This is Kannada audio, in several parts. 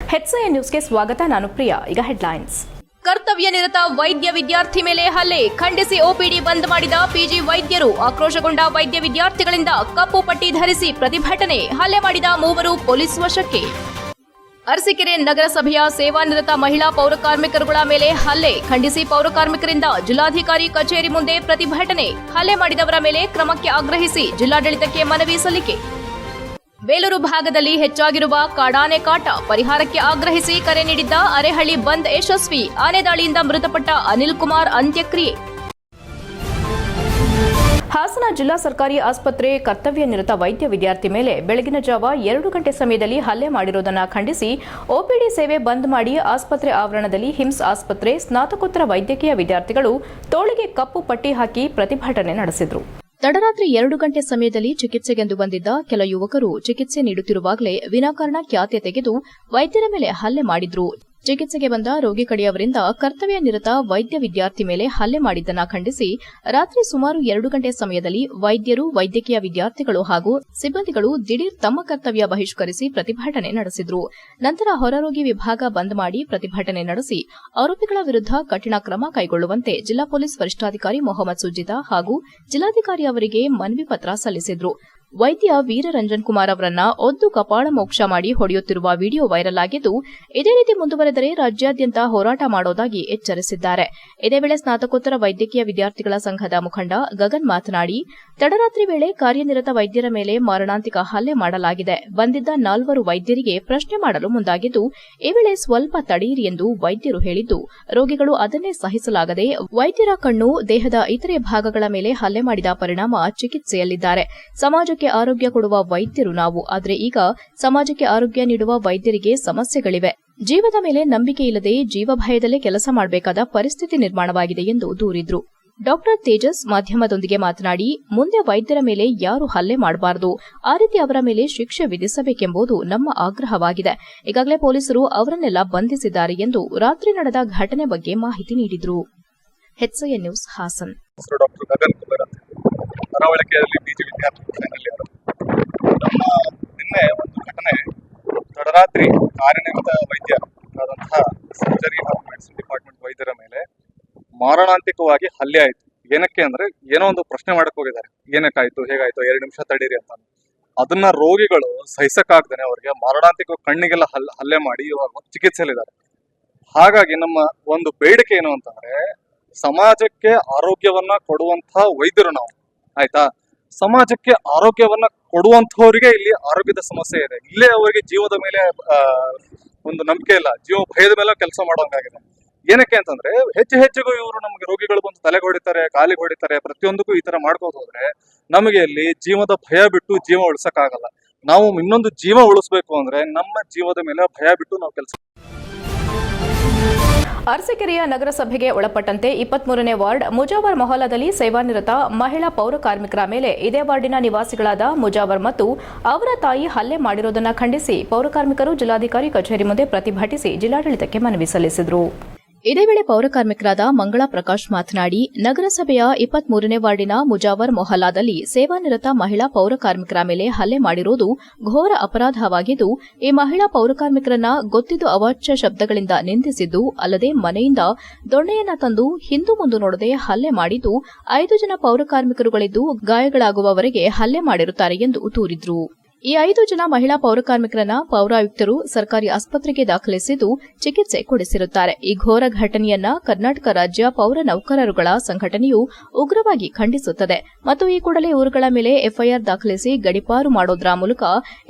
ಹೆಚ್ಐ ನ್ಯೂಸ್ಗೆ ಸ್ವಾಗತ ನಾನು ಪ್ರಿಯಾ. ಈಗ ಹೆಡ್ಲೈನ್ಸ್ ಕರ್ತವ್ಯ ನಿರತ ವೈದ್ಯ ವಿದ್ಯಾರ್ಥಿ ಮೇಲೆ ಹಲ್ಲೆ. ಖಂಡಿಸಿ ಒಪಿಡಿ ಬಂದ್ ಮಾಡಿದ ಪಿಜಿ ವೈದ್ಯರು. ಆಕ್ರೋಶಗೊಂಡ ವೈದ್ಯ ವಿದ್ಯಾರ್ಥಿಗಳಿಂದ ಕಪ್ಪು ಪಟ್ಟಿ ಧರಿಸಿ ಪ್ರತಿಭಟನೆ. ಹಲ್ಲೆ ಮಾಡಿದ ಮೂವರು ಪೊಲೀಸ್ ವಶಕ್ಕೆ. ಅರಸೀಕೆರೆ ನಗರಸಭೆಯ ಸೇವಾನಿರತ ಮಹಿಳಾ ಪೌರಕಾರ್ಮಿಕರುಗಳ ಮೇಲೆ ಹಲ್ಲೆ. ಖಂಡಿಸಿ ಪೌರಕಾರ್ಮಿಕರಿಂದ ಜಿಲ್ಲಾಧಿಕಾರಿ ಕಚೇರಿ ಮುಂದೆ ಪ್ರತಿಭಟನೆ. ಹಲ್ಲೆ ಮಾಡಿದವರ ಮೇಲೆ ಕ್ರಮಕ್ಕೆ ಆಗ್ರಹಿಸಿ ಜಿಲ್ಲಾಡಳಿತಕ್ಕೆ ಮನವಿ ಸಲ್ಲಿಕೆ. ಬೇಲೂರು ಭಾಗದಲ್ಲಿ ಹೆಚ್ಚಾಗಿರುವ ಕಾಡಾನೆ ಕಾಟ ಪರಿಹಾರಕ್ಕೆ ಆಗ್ರಹಿಸಿ ಕರೆ ನೀಡಿದ್ದ ಅರೆಹಳ್ಳಿ ಬಂದ್ ಯಶಸ್ವಿ. ಆನೆ ದಾಳಿಯಿಂದ ಮೃತಪಟ್ಟ ಅನಿಲ್ ಕುಮಾರ್ ಅಂತ್ಯಕ್ರಿಯೆ. ಹಾಸನ ಜಿಲ್ಲಾ ಸರ್ಕಾರಿ ಆಸ್ಪತ್ರೆ ಕರ್ತವ್ಯ ನಿರತ ವೈದ್ಯ ವಿದ್ಯಾರ್ಥಿ ಮೇಲೆ ಬೆಳಗಿನ ಜಾವ ಎರಡು ಗಂಟೆ ಸಮಯದಲ್ಲಿ ಹಲ್ಲೆ ಮಾಡಿರುವುದನ್ನು ಖಂಡಿಸಿ ಒಪಿಡಿ ಸೇವೆ ಬಂದ್ ಮಾಡಿ ಆಸ್ಪತ್ರೆ ಆವರಣದಲ್ಲಿ ಹಿಮ್ಸ್ ಆಸ್ಪತ್ರೆ ಸ್ನಾತಕೋತ್ತರ ವೈದ್ಯಕೀಯ ವಿದ್ಯಾರ್ಥಿಗಳು ತೋಳಿಗೆ ಕಪ್ಪು ಪಟ್ಟಿ ಹಾಕಿ ಪ್ರತಿಭಟನೆ ನಡೆಸಿದರು. ತಡರಾತ್ರಿ ಎರಡು ಗಂಟೆ ಸಮಯದಲ್ಲಿ ಚಿಕಿತ್ಸೆಗೆಂದು ಬಂದಿದ್ದ ಕೆಲ ಯುವಕರು ಚಿಕಿತ್ಸೆ ನೀಡುತ್ತಿರುವಾಗಲೇ ವಿನಾಕಾರಣ ಖ್ಯಾತೆ ತೆಗೆದು ವೈದ್ಯರ ಮೇಲೆ ಹಲ್ಲೆ ಮಾಡಿದ್ರು. ಚಿಕಿತ್ಸೆಗೆ ಬಂದ ರೋಗಿ ಕಡೆಯವರಿಂದ ಕರ್ತವ್ಯ ನಿರತ ವೈದ್ಯ ವಿದ್ಯಾರ್ಥಿ ಮೇಲೆ ಹಲ್ಲೆ ಮಾಡಿದ್ದನ್ನು ಖಂಡಿಸಿ ರಾತ್ರಿ ಸುಮಾರು ಎರಡು ಗಂಟೆ ಸಮಯದಲ್ಲಿ ವೈದ್ಯರು, ವೈದ್ಯಕೀಯ ವಿದ್ಯಾರ್ಥಿಗಳು ಹಾಗೂ ಸಿಬ್ಬಂದಿಗಳು ದಿಢೀರ್ ತಮ್ಮ ಕರ್ತವ್ಯ ಬಹಿಷ್ಕರಿಸಿ ಪ್ರತಿಭಟನೆ ನಡೆಸಿದ್ರು. ನಂತರ ಹೊರರೋಗಿ ವಿಭಾಗ ಬಂದ್ ಮಾಡಿ ಪ್ರತಿಭಟನೆ ನಡೆಸಿ ಆರೋಪಿಗಳ ವಿರುದ್ಧ ಕಠಿಣ ಕ್ರಮ ಕೈಗೊಳ್ಳುವಂತೆ ಜಿಲ್ಲಾ ಪೊಲೀಸ್ ವರಿಷ್ಠಾಧಿಕಾರಿ ಮೊಹಮ್ಮದ್ ಸುಜಿತಾ ಹಾಗೂ ಜಿಲ್ಲಾಧಿಕಾರಿ ಅವರಿಗೆ ಮನವಿ ಪತ್ರ ಸಲ್ಲಿಸಿದ್ರು. ವೈದ್ಯ ವೀರರಂಜನ್ ಕುಮಾರ್ ಅವರನ್ನ ಒದ್ದು ಕಪಾಳ ಮೋಕ್ಷ ಮಾಡಿ ಹೊಡೆಯುತ್ತಿರುವ ವಿಡಿಯೋ ವೈರಲ್ ಆಗಿದ್ದು, ಇದೇ ರೀತಿ ಮುಂದುವರೆದರೆ ರಾಜ್ಯಾದ್ಯಂತ ಹೋರಾಟ ಮಾಡೋದಾಗಿ ಎಚ್ಚರಿಸಿದ್ದಾರೆ. ಇದೇ ವೇಳೆ ಸ್ನಾತಕೋತ್ತರ ವೈದ್ಯಕೀಯ ವಿದ್ಯಾರ್ಥಿಗಳ ಸಂಘದ ಮುಖಂಡ ಗಗನ್ ಮಾತನಾಡಿ, ತಡರಾತ್ರಿ ವೇಳೆ ಕಾರ್ಯನಿರತ ವೈದ್ಯರ ಮೇಲೆ ಮಾರಣಾಂತಿಕ ಹಲ್ಲೆ ಮಾಡಲಾಗಿದೆ. ಬಂದಿದ್ದ ನಾಲ್ವರು ವೈದ್ಯರಿಗೆ ಪ್ರಶ್ನೆ ಮಾಡಲು ಮುಂದಾಗಿದ್ದು, ಈ ವೇಳೆ ಸ್ವಲ್ಪ ತಡೆಯಿರಿ ಎಂದು ವೈದ್ಯರು ಹೇಳಿದ್ದು, ರೋಗಿಗಳು ಅದನ್ನೇ ಸಹಿಸಲಾಗದೆ ವೈದ್ಯರ ಕಣ್ಣು, ದೇಹದ ಇತರೆ ಭಾಗಗಳ ಮೇಲೆ ಹಲ್ಲೆ ಮಾಡಿದ ಪರಿಣಾಮ ಚಿಕಿತ್ಸೆಯಲ್ಲಿದ್ದಾರೆ. ಸಮಾಜಕ್ಕೆ ಆರೋಗ್ಯ ಕೊಡುವ ವೈದ್ಯರು ನಾವು, ಆದರೆ ಈಗ ಸಮಾಜಕ್ಕೆ ಆರೋಗ್ಯ ನೀಡುವ ವೈದ್ಯರಿಗೆ ಸಮಸ್ಯೆಗಳಿವೆ. ಜೀವದ ಮೇಲೆ ನಂಬಿಕೆ ಇಲ್ಲದೆ ಜೀವಭಯದಲ್ಲೇ ಕೆಲಸ ಮಾಡಬೇಕಾದ ಪರಿಸ್ಥಿತಿ ನಿರ್ಮಾಣವಾಗಿದೆ ಎಂದು ದೂರಿದ್ರು. ಡಾಕ್ಟರ್ ತೇಜಸ್ ಮಾಧ್ಯಮದೊಂದಿಗೆ ಮಾತನಾಡಿ, ಮುಂದೆ ವೈದ್ಯರ ಮೇಲೆ ಯಾರು ಹಲ್ಲೆ ಮಾಡಬಾರದು, ಆ ರೀತಿ ಅವರ ಮೇಲೆ ಶಿಕ್ಷೆ ವಿಧಿಸಬೇಕೆಂಬುದು ನಮ್ಮ ಆಗ್ರಹವಾಗಿದೆ. ಈಗಾಗಲೇ ಪೊಲೀಸರು ಅವರನ್ನೆಲ್ಲ ಬಂಧಿಸಿದ್ದಾರೆ ಎಂದು ರಾತ್ರಿ ನಡೆದ ಘಟನೆ ಬಗ್ಗೆ ಮಾಹಿತಿ ನೀಡಿದರು. ನ್ಯೂಸ್ ಹಾಸನ್. ಹೆಸರು ಬಿಜೆ ಗಗನ್ ಕುಬೇರ್ ಅಂತ ನಡವಳಿಕೆಯಲ್ಲಿ ಬೀಜ ವಿದ್ಯಾರ್ಥಿ ಫೈನಲ್ ನಮ್ಮ ನಿನ್ನೆ ಒಂದು ಘಟನೆ ತಡರಾತ್ರಿ ಕಾರ್ಯನಿರತ ವೈದ್ಯರಾದಂತಹ ಸರ್ಜರಿ ಹಾಗೂ ಮೆಡಿಸಿನ್ ಡಿಪಾರ್ಟ್ಮೆಂಟ್ ವೈದ್ಯರ ಮೇಲೆ ಮಾರಣಾಂತಿಕವಾಗಿ ಹಲ್ಲೆ ಆಯಿತು. ಏನಕ್ಕೆ ಅಂದ್ರೆ ಏನೋ ಒಂದು ಪ್ರಶ್ನೆ ಮಾಡಕ್ ಹೋಗಿದ್ದಾರೆ. ಏನಕ್ಕಾಯ್ತು, ಹೇಗಾಯ್ತು, ಎರಡು ನಿಮಿಷ ತಡೀರಿ ಅಂತ. ಅದನ್ನ ರೋಗಿಗಳು ಸಹಿಸಕ್ಕಾಗ್ದೇನೆ ಅವರಿಗೆ ಮಾರಣಾಂತಿಕ ಕಣ್ಣಿಗೆಲ್ಲ ಹಲ್, ಹಲ್ಲೆ ಮಾಡಿ ಇವಾಗ ಚಿಕಿತ್ಸೆಯಲ್ಲಿದ್ದಾರೆ. ಹಾಗಾಗಿ ನಮ್ಮ ಒಂದು ಬೇಡಿಕೆ ಏನು ಅಂತಂದ್ರೆ ಸಮಾಜಕ್ಕೆ ಆರೋಗ್ಯವನ್ನ ಕೊಡುವಂತಹ ವೈದ್ಯರು ನಾವು. ಆಯ್ತಾ? ಸಮಾಜಕ್ಕೆ ಆರೋಗ್ಯವನ್ನ ಕೊಡುವಂತವರಿಗೆ ಇಲ್ಲಿ ಆರೋಗ್ಯದ ಸಮಸ್ಯೆ ಇದೆ. ಇಲ್ಲೇ ಅವರಿಗೆ ಜೀವದ ಮೇಲೆ ಒಂದು ನಂಬಿಕೆ ಇಲ್ಲ. ಜೀವ ಭಯದ ಮೇಲೆ ಕೆಲಸ ಮಾಡೋಂಗಾಗಿದೆ. ಏನಕ್ಕೆ ಅಂತಂದ್ರೆ, ಹೆಚ್ಚು ಹೆಚ್ಚಿಗೂ ಇವರು ನಮಗೆ ರೋಗಿಗಳು ಬಂದು ತಲೆಗೆ ಹೊಡಿತಾರೆ, ಕಾಲಿಗೆ ಹೊಡಿತಾರೆ, ಪ್ರತಿಯೊಂದಕ್ಕೂ ಈ ತರ ಮಾಡ್ಕೋದು ನಮಗೆ ಇಲ್ಲಿ ಜೀವದ ಭಯ ಬಿಟ್ಟು ಜೀವ ಉಳಿಸಕ್ಕಾಗಲ್ಲ. ನಾವು ಇನ್ನೊಂದು ಜೀವ ಉಳಿಸ್ಬೇಕು ಅಂದ್ರೆ ನಮ್ಮ ಜೀವದ ಮೇಲೆ ಭಯ ಬಿಟ್ಟು ನಾವು ಕೆಲಸ ಅರಸೀಕೆರೆಯ ನಗರಸಭೆಗೆ ಒಳಪಟ್ಟಂತೆ ಇಪ್ಪತ್ಮೂರನೇ ವಾರ್ಡ್ ಮುಜಾವರ್ ಮೊಹಲ್ಲಾದಲ್ಲಿ ಸೇವಾನಿರತ ಮಹಿಳಾ ಪೌರ ಕಾರ್ಮಿಕರ ಮೇಲೆ ಇದೇ ವಾರ್ಡಿನ ನಿವಾಸಿಗಳಾದ ಮುಜಾವರ್ ಮತ್ತು ಅವರ ತಾಯಿ ಹಲ್ಲೆ ಮಾಡಿರುವುದನ್ನು ಖಂಡಿಸಿ ಪೌರಕಾರ್ಮಿಕರು ಜಿಲ್ಲಾಧಿಕಾರಿ ಕಚೇರಿ ಮುಂದೆ ಪ್ರತಿಭಟಿಸಿ ಜಿಲ್ಲಾಡಳಿತಕ್ಕೆ ಮನವಿ ಸಲ್ಲಿಸಿದರು. ಇದೇ ವೇಳೆ ಪೌರಕಾರ್ಮಿಕರಾದ ಮಂಗಳಾ ಪ್ರಕಾಶ್ ಮಾತನಾಡಿ, ನಗರಸಭೆಯ ಇಪ್ಪತ್ಮೂರನೇ ವಾರ್ಡಿನ ಮುಜಾವರ್ ಮೊಹಲ್ಲಾದಲ್ಲಿ ಸೇವಾನಿರತ ಮಹಿಳಾ ಪೌರಕಾರ್ಮಿಕರ ಮೇಲೆ ಹಲ್ಲೆ ಮಾಡಿರುವುದು ಘೋರ ಅಪರಾಧವಾಗಿದ್ದು, ಈ ಮಹಿಳಾ ಪೌರಕಾರ್ಮಿಕರನ್ನ ಗೊತ್ತಿದ್ದು ಅವಾಚ್ಯ ಶಬ್ದಗಳಿಂದ ನಿಂದಿಸಿದ್ದು, ಅಲ್ಲದೆ ಮನೆಯಿಂದ ದೊಣ್ಣೆಯನ್ನ ತಂದು ಹಿಂದು ಮುಂದು ನೋಡದೆ ಹಲ್ಲೆ ಮಾಡಿದ್ದು, ಐದು ಜನ ಪೌರಕಾರ್ಮಿಕರುಗಳಿದ್ದು ಗಾಯಗಳಾಗುವವರೆಗೆ ಹಲ್ಲೆ ಮಾಡಿರುತ್ತಾರೆ ಎಂದು ದೂರಿದ್ರು. ಈ ಐದು ಜನ ಮಹಿಳಾ ಪೌರಕಾರ್ಮಿಕರನ್ನ ಪೌರಾಯುಕ್ತರು ಸರ್ಕಾರಿ ಆಸ್ಪತ್ರೆಗೆ ದಾಖಲಿಸಿದ್ದು ಚಿಕಿತ್ಸೆ ಕೊಡಿಸಿರುತ್ತಾರೆ. ಈ ಘೋರ ಘಟನೆಯನ್ನ ಕರ್ನಾಟಕ ರಾಜ್ಯ ಪೌರ ನೌಕರರುಗಳ ಸಂಘಟನೆಯು ಉಗ್ರವಾಗಿ ಖಂಡಿಸುತ್ತದೆ. ಮತ್ತು ಈ ಕೂಡಲೇ ಊರುಗಳ ಮೇಲೆ ಎಫ್ಐಆರ್ ದಾಖಲಿಸಿ ಗಡಿಪಾರು ಮಾಡೋದ್ರ ಮೂಲಕ